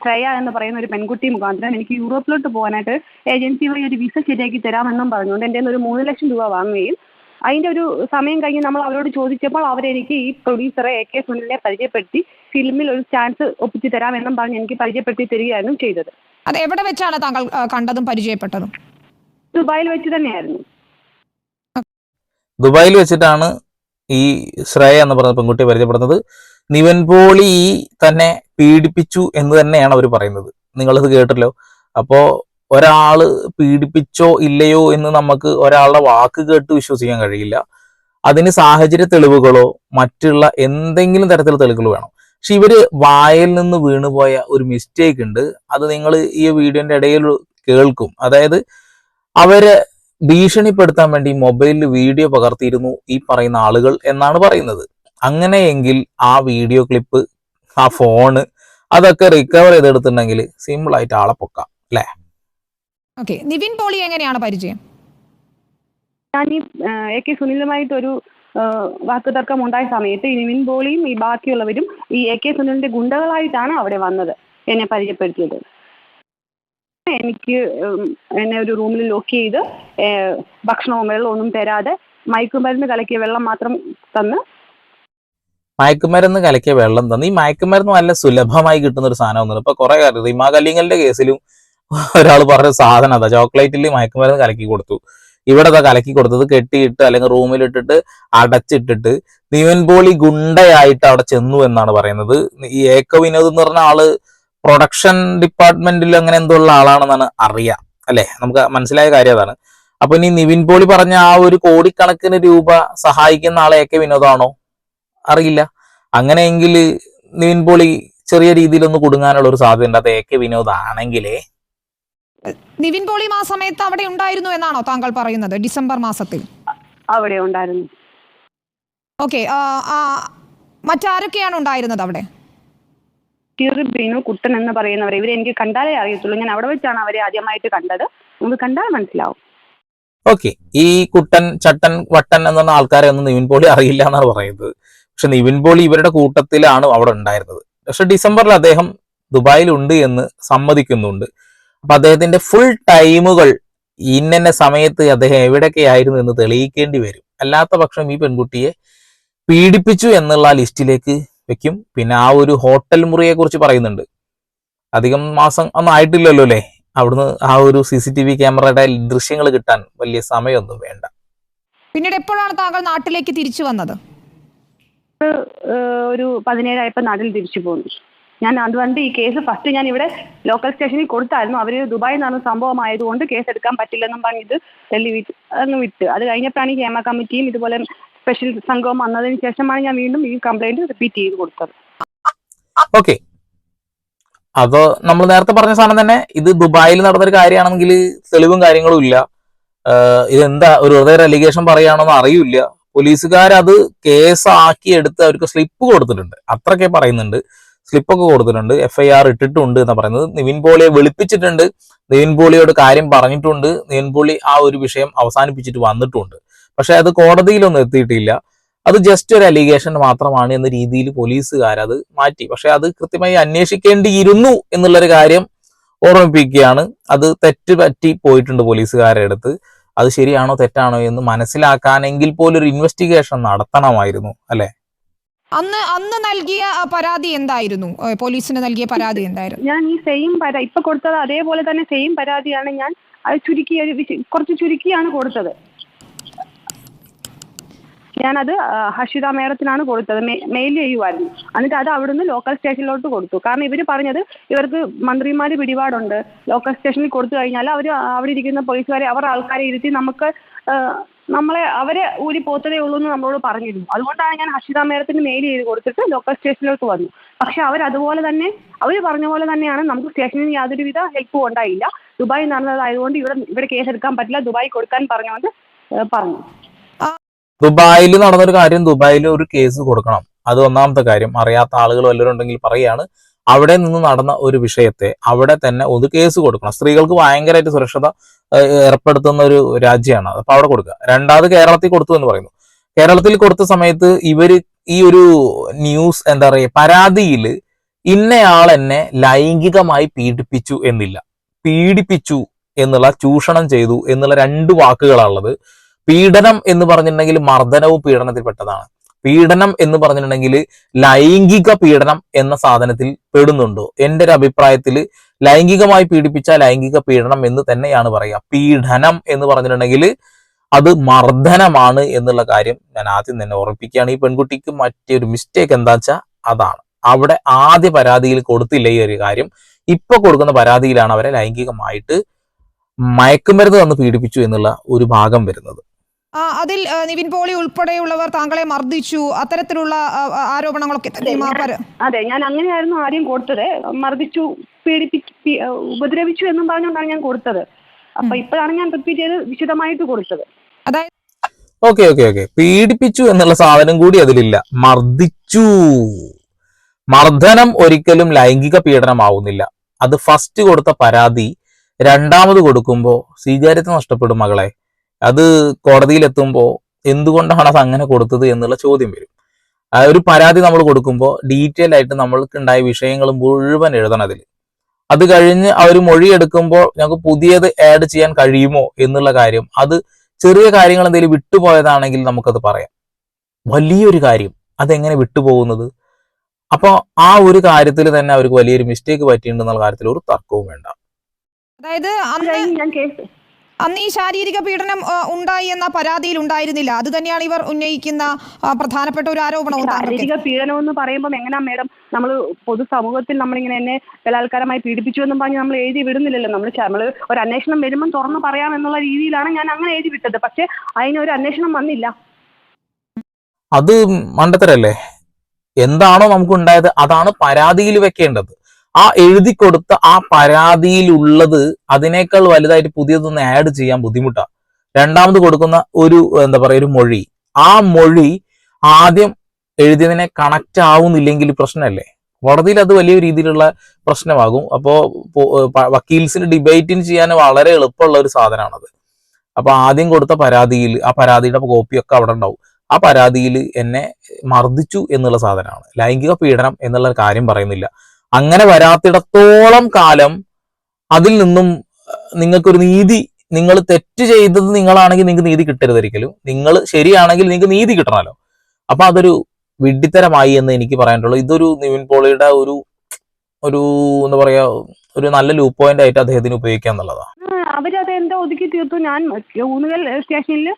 ശ്രേയ എന്ന് പറയുന്ന ഒരു പെൺകുട്ടി മുഖാന്തരം എനിക്ക് യൂറോപ്പിലോട്ട് പോകാനായിട്ട് ഏജൻസി വഴി ഒരു വിസ ശരിയാക്കി തരാമെന്നും പറഞ്ഞുകൊണ്ട് എന്റെ ഒരു മൂന്ന് ലക്ഷം രൂപ വാങ്ങുകയും അതിന്റെ ഒരു സമയം കഴിഞ്ഞ് നമ്മൾ അവരോട് ചോദിച്ചപ്പോൾ അവരെനിക്ക് ഈ പ്രൊഡ്യൂസറെ എ കെ സുനിലിനെ പരിചയപ്പെടുത്തി ഫിലിമിൽ ഒരു ചാൻസ് ഒപ്പിച്ചു തരാമെന്നും പറഞ്ഞ് എനിക്ക് പരിചയപ്പെടുത്തി തരികയായിരുന്നു ചെയ്തത്. അത് എവിടെ വെച്ചാണ് താങ്കൾ കണ്ടതും പരിചയപ്പെട്ടതും? ദുബായിൽ വെച്ച് തന്നെയായിരുന്നു. ദുബായിൽ വെച്ചിട്ടാണ് ഈ ശ്രേയ എന്ന് പറഞ്ഞ പെൺകുട്ടിയെ പരിചയപ്പെടുന്നത്. നിവൻ പോളി തന്നെ പീഡിപ്പിച്ചു എന്ന് തന്നെയാണ് അവർ പറയുന്നത്. നിങ്ങളിത് കേട്ടല്ലോ. അപ്പോ ഒരാൾ പീഡിപ്പിച്ചോ ഇല്ലയോ എന്ന് നമുക്ക് ഒരാളുടെ വാക്ക് കേട്ട് വിശ്വസിക്കാൻ കഴിയില്ല. അതിന് സാഹചര്യ തെളിവുകളോ മറ്റുള്ള എന്തെങ്കിലും തരത്തിലുള്ള തെളിവുകൾ വേണം. പക്ഷെ ഇവർ വായിൽ നിന്ന് വീണുപോയ ഒരു മിസ്റ്റേക്ക് ഉണ്ട്. അത് നിങ്ങൾ ഈ വീഡിയോന്റെ ഇടയിൽ കേൾക്കും. അതായത് അവരെ ഭീഷണിപ്പെടുത്താൻ വേണ്ടി മൊബൈലിൽ വീഡിയോ പകർത്തിയിരുന്നു ഈ പറയുന്ന ആളുകൾ എന്നാണ് പറയുന്നത്. അങ്ങനെയെങ്കിൽ ആ വീഡിയോ ക്ലിപ്പ് ആ ഫോണ് അതൊക്കെ റിക്കവർ ചെയ്തെടുത്തിട്ടുണ്ടെങ്കിൽ സിമ്പിൾ ആയിട്ട് ആളെ പൊക്കാം അല്ലേ? ഓക്കെ നിവിൻ പോളി എങ്ങനെയാണ് പരിചയം? ഞാൻ ഈ എ കെ സുനിലുമായിട്ട് ഒരു വാക്കുതർക്കം ഉണ്ടായ സമയത്ത് ഈ നിവിൻ പോളിയും ഈ ബാക്കിയുള്ളവരും ഈ എ കെ സുനിലിന്റെ ഗുണ്ടകളായിട്ടാണ് അവിടെ വന്നത് എന്നെ പരിചയപ്പെടുത്തിയത്. എനിക്ക് എന്നെ ഒരു റൂമിൽ ലോക്ക് ചെയ്ത് ഭക്ഷണവും വെള്ളവും ഒന്നും തരാതെ മയക്കുമരുന്ന് കലക്കിയ വെള്ളം മാത്രം തന്ന്. മയക്കുമരുന്ന് കലക്കിയ വെള്ളം തന്നു. ഈ മയക്കുമരുന്ന് നല്ല സുലഭമായി കിട്ടുന്ന ഒരു സാധനം ഒന്നുമില്ല ഇപ്പൊ കുറെ കാര്യം റിമാ കേസിലും ഒരാൾ പറഞ്ഞ സാധനം അതാ. ചോക്ലേറ്റിൽ മയക്കുമരുന്ന് കലക്കി കൊടുത്തു. ഇവിടെ അതാ കലക്കി കൊടുത്തത് കെട്ടിയിട്ട് അല്ലെങ്കിൽ റൂമിലിട്ടിട്ട് അടച്ചിട്ടിട്ട് നിവൻ പോളി ഗുണ്ടയായിട്ട് അവിടെ ചെന്നു എന്നാണ് പറയുന്നത്. ഈ ഏക വിനോദ് എന്ന് പറഞ്ഞ ആൾ പ്രൊഡക്ഷൻ ഡിപ്പാർട്ട്മെന്റിൽ അങ്ങനെ എന്തോ ഉള്ള ആളാണെന്നാണ് അറിയാം അല്ലെ? നമുക്ക് മനസ്സിലായ കാര്യം അതാണ്. അപ്പൊ ഇനി നിവിൻ പോളി പറഞ്ഞ ആ ഒരു കോടിക്കണക്കിന് രൂപ സഹായിക്കുന്ന ആളെ വിനോദമാണോ? വിനോദാണോ അറിയില്ല. അങ്ങനെയെങ്കിൽ നിവിൻ പോളി ചെറിയ രീതിയിലൊന്ന് കുടുങ്ങാനുള്ള ഒരു സാധ്യത ഉണ്ട്. അത് എ കെ വിനോദ് ആണെങ്കിലേ നിവിൻ പോളി ആ സമയത്ത് അവിടെ ഉണ്ടായിരുന്നു എന്നാണോ താങ്കൾ പറയുന്നത്? ഡിസംബർ മാസത്തിൽ. അവിടെ ഉണ്ടായിരുന്നു. ഓക്കെ മറ്റാരൊക്കെയാണ് ഉണ്ടായിരുന്നത് അവിടെ? കിറി ബിനു കുട്ടൻ എന്ന് പറയുന്നവരെ. ഇവരെ എനിക്ക് കണ്ടാലേ അറിയത്തുള്ളൂ. ഞാൻ അവിടെ വെച്ചാണ് അവരെ ആദ്യമായിട്ട് കണ്ടത്. നമുക്ക് കണ്ടാൽ മനസ്സിലാവും. ഓക്കെ ഈ കുട്ടൻ ചട്ടൻ വട്ടൻ എന്ന് പറഞ്ഞ ആൾക്കാരെ ഒന്നും നിവിൻ പോളി അറിയില്ല എന്നാണ് പറയുന്നത്. പക്ഷെ നിവിൻ പോളി ഇവരുടെ കൂട്ടത്തിലാണ് അവിടെ ഉണ്ടായിരുന്നത്. പക്ഷെ ഡിസംബറിൽ അദ്ദേഹം ദുബായിൽ ഉണ്ട് എന്ന് സമ്മതിക്കുന്നുണ്ട്. അപ്പൊ അദ്ദേഹത്തിന്റെ ഫുൾ ടൈമുകൾ ഇന്ന സമയത്ത് അദ്ദേഹം എവിടെയൊക്കെ ആയിരുന്നു എന്ന് തെളിയിക്കേണ്ടി വരും. അല്ലാത്ത പക്ഷം ഈ പെൺകുട്ടിയെ പീഡിപ്പിച്ചു എന്നുള്ള ലിസ്റ്റിലേക്ക് വെക്കും. പിന്നെ ആ ഒരു ഹോട്ടൽ മുറിയെ കുറിച്ച് പറയുന്നുണ്ട്. അധികം മാസം ഒന്നും ആയിട്ടില്ലല്ലോ അല്ലേ? അവിടുന്ന് ആ ഒരു സി സി ടി വി ക്യാമറയുടെ ദൃശ്യങ്ങൾ കിട്ടാൻ വലിയ സമയമൊന്നും വേണ്ട. പിന്നീട് എപ്പോഴാണ് താങ്കൾ നാട്ടിലേക്ക് തിരിച്ചു വന്നത്? ഒരു പതിനേഴായപ്പോൾ നാട്ടിൽ തിരിച്ചു പോന്നു. ഞാൻ അതുകൊണ്ട് ഈ കേസ് ഫസ്റ്റ് ഞാൻ ഇവിടെ ലോക്കൽ സ്റ്റേഷനിൽ കൊടുത്തായിരുന്നു. അവർ ദുബായിൽ സംഭവം ആയതുകൊണ്ട് കേസ് എടുക്കാൻ പറ്റില്ലെന്നും പറഞ്ഞിട്ട് ഡൽഹി വിട്ട് അങ്ങ് വിട്ട്. അത് കഴിഞ്ഞപ്പോഴാണ് ഈ ഹേമ കമ്മിറ്റിയും ഇതുപോലെ സ്പെഷ്യൽ സംഘവും വന്നതിന് ശേഷമാണ് ഞാൻ വീണ്ടും ഈ കംപ്ലൈന്റ് റിപ്പീറ്റ് ചെയ്ത് കൊടുത്തത്. ഓക്കെ അത് നമ്മൾ നേരത്തെ പറഞ്ഞ സാധനം തന്നെ ഇത് ദുബായിൽ നടന്നൊരു കാര്യമാണെങ്കിൽ തെളിവും കാര്യങ്ങളും ഇല്ല. ഇത് ഇതെന്താ ഒരു വെറുതെ അലിഗേഷൻ പറയുകയാണെന്ന് അറിയില്ല. പോലീസുകാരത് കേസാക്കി എടുത്ത് അവർക്ക് സ്ലിപ്പ് കൊടുത്തിട്ടുണ്ട്. അത്രയൊക്കെ പറയുന്നുണ്ട്. സ്ലിപ്പൊക്കെ കൊടുത്തിട്ടുണ്ട്. എഫ് ഐ ആർ ഇട്ടിട്ടുണ്ട് എന്നാ പറയുന്നത്. നിവിൻ പോളിയെ വെളുപ്പിച്ചിട്ടുണ്ട്. നിവിൻ പോളിയോട് കാര്യം പറഞ്ഞിട്ടുണ്ട്. നിവിൻ പോളി ആ ഒരു വിഷയം അവസാനിപ്പിച്ചിട്ട് വന്നിട്ടുണ്ട്. പക്ഷെ അത് കോടതിയിലൊന്നും എത്തിയിട്ടില്ല. അത് ജസ്റ്റ് ഒരു അലിഗേഷൻ മാത്രമാണ് എന്ന രീതിയിൽ പോലീസുകാർ അത് മാറ്റി. പക്ഷെ അത് കൃത്യമായി അന്വേഷിക്കേണ്ടിയിരുന്നു എന്നുള്ളൊരു കാര്യം ഓർമ്മിപ്പിക്കുകയാണ്. അത് തെറ്റ് പറ്റി പോയിട്ടുണ്ട് പോലീസുകാരുടെ അടുത്ത്. അത് ശരിയാണോ തെറ്റാണോ എന്ന് മനസ്സിലാക്കാനെങ്കിൽ പോലും ഒരു ഇൻവെസ്റ്റിഗേഷൻ നടത്തണമായിരുന്നു അല്ലെ? അന്ന് അന്ന് നൽകിയ പരാതി എന്തായിരുന്നു? പോലീസിന് നൽകിയ പരാതി എന്തായിരുന്നു? ഞാൻ ഈ സെയിം പരാതി ഇപ്പൊ കൊടുത്തത് അതേപോലെ തന്നെ സെയിം പരാതിയാണ് ഞാൻ അത് ചുരുക്കി കുറച്ച് ചുരുക്കിയാണ് കൊടുത്തത്. ഞാനത് ഹർഷിത മേഡത്തിനാണ് കൊടുത്തത്. മെയിൽ ചെയ്യുമായിരുന്നു എന്നിട്ട് അത് അവിടുന്ന് ലോക്കൽ സ്റ്റേഷനിലോട്ട് കൊടുത്തു. കാരണം ഇവർ പറഞ്ഞത് ഇവർക്ക് മന്ത്രിമാർ പിടിപാടുണ്ട്. ലോക്കൽ സ്റ്റേഷനിൽ കൊടുത്തു കഴിഞ്ഞാൽ അവർ അവിടെ ഇരിക്കുന്ന പോലീസുകാരെ അവർ ആൾക്കാരെ ഇരുത്തി നമുക്ക് നമ്മളെ അവരെ ഊരി പോത്തതേ ഉള്ളൂ എന്ന് നമ്മളോട് പറഞ്ഞിരുന്നു. അതുകൊണ്ടാണ് ഞാൻ ഹർഷിത മേഡത്തിന് മെയിൽ ചെയ്ത് കൊടുത്തിട്ട് ലോക്കൽ സ്റ്റേഷനിലോട്ട് വന്നു. പക്ഷെ അവർ അതുപോലെ തന്നെ അവർ പറഞ്ഞ പോലെ തന്നെയാണ് നമുക്ക് സ്റ്റേഷനിൽ യാതൊരുവിധ ഹെൽപ്പും ഉണ്ടായില്ല. ദുബായ് നടന്നതായതുകൊണ്ട് ഇവിടെ ഇവിടെ കേസ് എടുക്കാൻ പറ്റില്ല. ദുബായ് കൊടുക്കാൻ പറഞ്ഞുകൊണ്ട് പറഞ്ഞു. ദുബായിൽ നടന്നൊരു കാര്യം ദുബായിൽ ഒരു കേസ് കൊടുക്കണം. അത് ഒന്നാമത്തെ കാര്യം. അറിയാത്ത ആളുകൾ വല്ലവരും ഉണ്ടെങ്കിൽ പറയാണ്. അവിടെ നിന്ന് നടന്ന ഒരു വിഷയത്തെ അവിടെ തന്നെ ഒരു കേസ് കൊടുക്കണം. സ്ത്രീകൾക്ക് ഭയങ്കരമായിട്ട് സുരക്ഷത ഏർപ്പെടുത്തുന്ന ഒരു രാജ്യമാണ്. അപ്പൊ അവിടെ കൊടുക്കുക. രണ്ടാമത് കേരളത്തിൽ കൊടുത്തു എന്ന് പറയുന്നു. കേരളത്തിൽ കൊടുത്ത സമയത്ത് ഇവർ ഈ ഒരു ന്യൂസ് എന്താ പറയുക പരാതിയിൽ ഇന്നയാൾ എന്നെ ലൈംഗികമായി പീഡിപ്പിച്ചു എന്നില്ല. പീഡിപ്പിച്ചു എന്നുള്ള ചൂഷണം ചെയ്തു എന്നുള്ള രണ്ട് വാക്കുകളാണുള്ളത്. പീഡനം എന്ന് പറഞ്ഞിട്ടുണ്ടെങ്കിൽ മർദ്ദനവും പീഡനത്തിൽപ്പെട്ടതാണ് പീഡനം എന്ന് പറഞ്ഞിട്ടുണ്ടെങ്കിൽ ലൈംഗിക പീഡനം എന്ന സാധനത്തിൽ പെടുന്നുണ്ടോ. എന്റെ ഒരു അഭിപ്രായത്തിൽ ലൈംഗികമായി പീഡിപ്പിച്ച ലൈംഗിക പീഡനം എന്ന് തന്നെയാണ് പറയുക. പീഡനം എന്ന് പറഞ്ഞിട്ടുണ്ടെങ്കിൽ അത് മർദ്ദനമാണ് എന്നുള്ള കാര്യം ഞാൻ ആദ്യം തന്നെ ഓർമ്മിപ്പിക്കുകയാണ്. ഈ പെൺകുട്ടിക്ക് മറ്റൊരു മിസ്റ്റേക്ക് എന്താ വെച്ചാൽ അതാണ്. അവിടെ ആദ്യ പരാതിയിൽ കൊടുത്തില്ല ഈ ഒരു കാര്യം. ഇപ്പൊ കൊടുക്കുന്ന പരാതിയിലാണ് അവരെ ലൈംഗികമായിട്ട് മയക്കുമരുന്ന് തന്ന് പീഡിപ്പിച്ചു എന്നുള്ള ഒരു ഭാഗം വരുന്നത്. അതിൽ നിവിൻ പോളി ഉൾപ്പെടെയുള്ളവർ താങ്കളെ മർദ്ദിച്ചു. അത്തരത്തിലുള്ള ആരോപണങ്ങളൊക്കെ അതെ ഞാൻ അങ്ങനെയായിരുന്നു ആദ്യം കൊടുത്തത്. മർദ്ദിച്ചു പീഡിപ്പിച്ചു ഉപദ്രവിച്ചു എന്നും പറഞ്ഞുകൊണ്ടാണ് ഞാൻ കൊടുത്തത്. അപ്പൊ ഇപ്പോഴാണ് ഞാൻ റിപ്പീറ്റ് ചെയ്ത് വിശദമായിട്ട് കൊടുത്തത്. അതായത് ഓക്കെ ഓക്കെ ഓക്കെ. പീഡിപ്പിച്ചു എന്നുള്ള സാധനം കൂടി അതിലില്ല. മർദ്ദിച്ചു. മർദ്ദനം ഒരിക്കലും ലൈംഗിക പീഡനമാവുന്നില്ല. അത് ഫസ്റ്റ് കൊടുത്ത പരാതി രണ്ടാമത് കൊടുക്കുമ്പോൾ സ്വീകാര്യത നഷ്ടപ്പെടും മകളെ. അത് കോടതിയിലെത്തുമ്പോൾ എന്തുകൊണ്ടാണ് അത് അങ്ങനെ കൊടുത്തത് എന്നുള്ള ചോദ്യം വരും. ആ ഒരു പരാതി നമ്മൾ കൊടുക്കുമ്പോൾ ഡീറ്റെയിൽ ആയിട്ട് നമ്മൾക്ക് ഉണ്ടായ വിഷയങ്ങൾ മുഴുവൻ എഴുതണം അതിൽ അത് കഴിഞ്ഞ് മൊഴി എടുക്കുമ്പോൾ ഞങ്ങൾക്ക് പുതിയത് ആഡ് ചെയ്യാൻ കഴിയുമോ എന്നുള്ള കാര്യം അത് ചെറിയ കാര്യങ്ങൾ എന്തെങ്കിലും വിട്ടുപോയതാണെങ്കിൽ നമുക്കത് പറയാം. വലിയൊരു കാര്യം അതെങ്ങനെ വിട്ടുപോകുന്നത്? അപ്പോൾ ആ ഒരു കാര്യത്തിൽ തന്നെ അവർക്ക് വലിയൊരു മിസ്റ്റേക്ക് പറ്റിയിട്ടുണ്ടെന്നുള്ള കാര്യത്തിൽ ഒരു തർക്കവും വേണ്ട. അതായത് ഞാൻ കേസ് അന്ന് ഈ ശാരീരിക പീഡനം ഉണ്ടായി എന്ന പരാതിയിൽ ഉണ്ടായിരുന്നില്ല. അത് തന്നെയാണ് ഇവർ ഉന്നയിക്കുന്ന പ്രധാനപ്പെട്ട ഒരു ആരോപണവും ശാരീരിക പീഡനം എന്ന് പറയുമ്പോൾ എങ്ങനെയാ മേഡം? നമ്മൾ പൊതുസമൂഹത്തിൽ നമ്മളിങ്ങനെ എന്നെ ബലാത്കാരമായി പീഡിപ്പിച്ചു എന്നും പറഞ്ഞ് നമ്മൾ എഴുതി വിടുന്നില്ലല്ലോ. നമ്മൾ നമ്മൾ ഒരു അന്വേഷണം വരുമ്പം തുറന്നു പറയാം എന്നുള്ള രീതിയിലാണ് ഞാൻ അങ്ങനെ എഴുതി വിട്ടത്. പക്ഷെ അതിനൊരു അന്വേഷണം വന്നില്ല. അത് മണ്ടത്തരല്ലേ? എന്താണോ നമുക്ക് നമുക്കുണ്ടായത് അതാണ് പരാതിയിൽ വെക്കേണ്ടത്. ആ എഴുതി കൊടുത്ത ആ പരാതിയിലുള്ളത് അതിനേക്കാൾ വലുതായിട്ട് പുതിയതൊന്ന് ആഡ് ചെയ്യാൻ ബുദ്ധിമുട്ടാണ് രണ്ടാമത് കൊടുക്കുന്ന ഒരു എന്താ പറയുക ഒരു മൊഴി. ആ മൊഴി ആദ്യം എഴുതിയതിനെ കണക്റ്റ് ആവുന്നില്ലെങ്കിൽ പ്രശ്നമല്ലേ? കോടതിയിൽ അത് വലിയ രീതിയിലുള്ള പ്രശ്നമാകും. അപ്പോ വക്കീൽസിന് ഡിബേറ്റിന് ചെയ്യാൻ വളരെ എളുപ്പമുള്ള ഒരു സാധനമാണത്. അപ്പൊ ആദ്യം കൊടുത്ത പരാതിയിൽ ആ പരാതിയുടെ കോപ്പിയൊക്കെ അവിടെ ഉണ്ടാവും. ആ പരാതിയിൽ എന്നെ മർദ്ദിച്ചു എന്നുള്ള സാധനമാണ്. ലൈംഗിക പീഡനം എന്നുള്ള കാര്യം പറയുന്നില്ല. അങ്ങനെ വരാത്തിടത്തോളം കാലം അതിൽ നിന്നും നിങ്ങൾക്കൊരു നീതി നിങ്ങൾ തെറ്റ് ചെയ്തത് നിങ്ങളാണെങ്കിൽ നിങ്ങൾക്ക് നീതി കിട്ടരുത് ഒരിക്കലും. നിങ്ങൾ ശരിയാണെങ്കിൽ നിങ്ങൾക്ക് നീതി കിട്ടണമല്ലോ. അപ്പൊ അതൊരു വിഡ്ഢിത്തരമായി എന്ന് എനിക്ക് പറയാനുള്ളൂ. ഇതൊരു നിവിൻ പോളിയുടെ ഒരു ഒരു എന്താ പറയാ ഒരു നല്ല ലൂ പോയിന്റ് ആയിട്ട് അദ്ദേഹത്തിന് ഉപയോഗിക്കുക എന്നുള്ളതാണ് ഒതുക്കി തീർത്തു. ഞാൻ സ്റ്റേഷനിൽ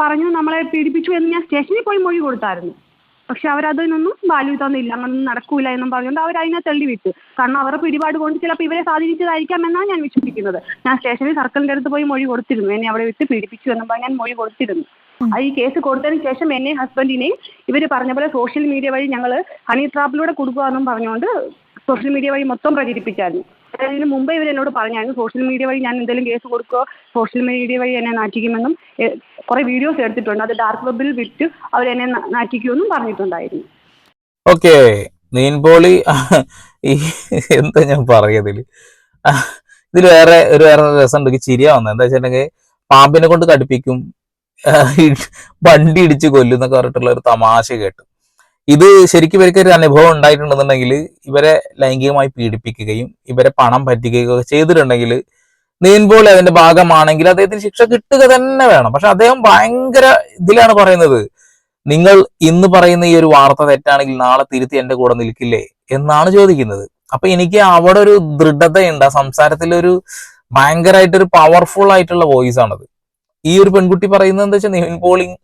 പറഞ്ഞു നമ്മളെ പീഡിപ്പിച്ചു എന്ന് ഞാൻ സ്റ്റേഷനിൽ പോയി മൊഴി കൊടുത്തായിരുന്നു. പക്ഷെ അവരതിനൊന്നും വാല്യൂ തന്നില്ല അങ്ങനൊന്നും നടക്കൂല എന്നും പറഞ്ഞുകൊണ്ട് അവർ അതിനെ തള്ളി വിട്ടു കാരണം അവരുടെ പിടിപാട് കൊണ്ട് ചിലപ്പോൾ ഇവരെ സ്വാധീനിച്ചതായിരിക്കാം എന്നാണ് ഞാൻ വിശ്വസിക്കുന്നത്. ഞാൻ സ്റ്റേഷനിൽ സർക്കിളിന്റെ അടുത്ത് പോയി മൊഴി കൊടുത്തിരുന്നു. എന്നെ അവിടെ വിട്ട് പീഡിപ്പിച്ചു എന്നും പറഞ്ഞ് ഞാൻ മൊഴി കൊടുത്തിരുന്നു. ആ ഈ കേസ് കൊടുത്തതിന് ശേഷം എന്നെ ഹസ്ബൻഡിനെയും ഇവർ പറഞ്ഞ പോലെ സോഷ്യൽ മീഡിയ വഴി ഞങ്ങൾ ഹണി ട്രാപ്പിലൂടെ കൊടുക്കുക എന്നും പറഞ്ഞുകൊണ്ട് സോഷ്യൽ മീഡിയ വഴി മൊത്തം പ്രചരിപ്പിച്ചായിരുന്നു. അതിന് മുമ്പ് ഇവർ എന്നോട് പറഞ്ഞായിരുന്നു സോഷ്യൽ മീഡിയ വഴി ഞാൻ എന്തെങ്കിലും കേസ് കൊടുക്കുകയോ സോഷ്യൽ മീഡിയ വഴി എന്നെ നാറ്റിക്കുമെന്നും. കുറെ വീഡിയോസ് എടുത്തിട്ടുണ്ട്. അത് ഡാർക്ക് വെബിൽ വിറ്റ് അവരെന്നെ നാറ്റിക്കുമെന്നും പറഞ്ഞിട്ടുണ്ടായിരുന്നു. ഓക്കെ. നീൻപോളി ഈ എന്താ ഞാൻ പറയതിൽ? ഇതിൽ വേറെ ഒരു വേറെ രസമുണ്ട്. ചിരിയാ വന്നത് എന്താ വെച്ചിട്ടുണ്ടെങ്കിൽ പാമ്പിനെ കൊണ്ട് കടുപ്പിക്കും വണ്ടി ഇടിച്ച് കൊല്ലും എന്നൊക്കെ പറഞ്ഞിട്ടുള്ള ഒരു തമാശ കേട്ടു. ഇത് ശരിക്കും ഇവർക്ക് ഒരു അനുഭവം ഉണ്ടായിട്ടുണ്ടെന്നുണ്ടെങ്കിൽ ഇവരെ ലൈംഗികമായി പീഡിപ്പിക്കുകയും ഇവരെ പണം പറ്റിക്കുകയും ഒക്കെ ചെയ്തിട്ടുണ്ടെങ്കിൽ നീൻപോളി അതിന്റെ ഭാഗമാണെങ്കിൽ അദ്ദേഹത്തിന് ശിക്ഷ കിട്ടുക തന്നെ വേണം. പക്ഷെ അദ്ദേഹം ഭയങ്കര ഇതിലാണ് പറയുന്നത്. നിങ്ങൾ ഇന്ന് പറയുന്ന ഈ ഒരു വാർത്ത തെറ്റാണെങ്കിൽ നാളെ തിരുത്തി എന്റെ കൂടെ നിൽക്കില്ലേ? എന്നാണ് ചോദിക്കുന്നത്. അപ്പൊ എനിക്ക് അവിടെ ഒരു ദൃഢതയുണ്ട്. ആ സംസാരത്തിൽ ഒരു പവർഫുൾ ആയിട്ടുള്ള വോയിസ് ആണത്. ഈ ഒരു പെൺകുട്ടി പറയുന്നത് എന്താ വെച്ചാൽ നിവിൻ പോളിങ്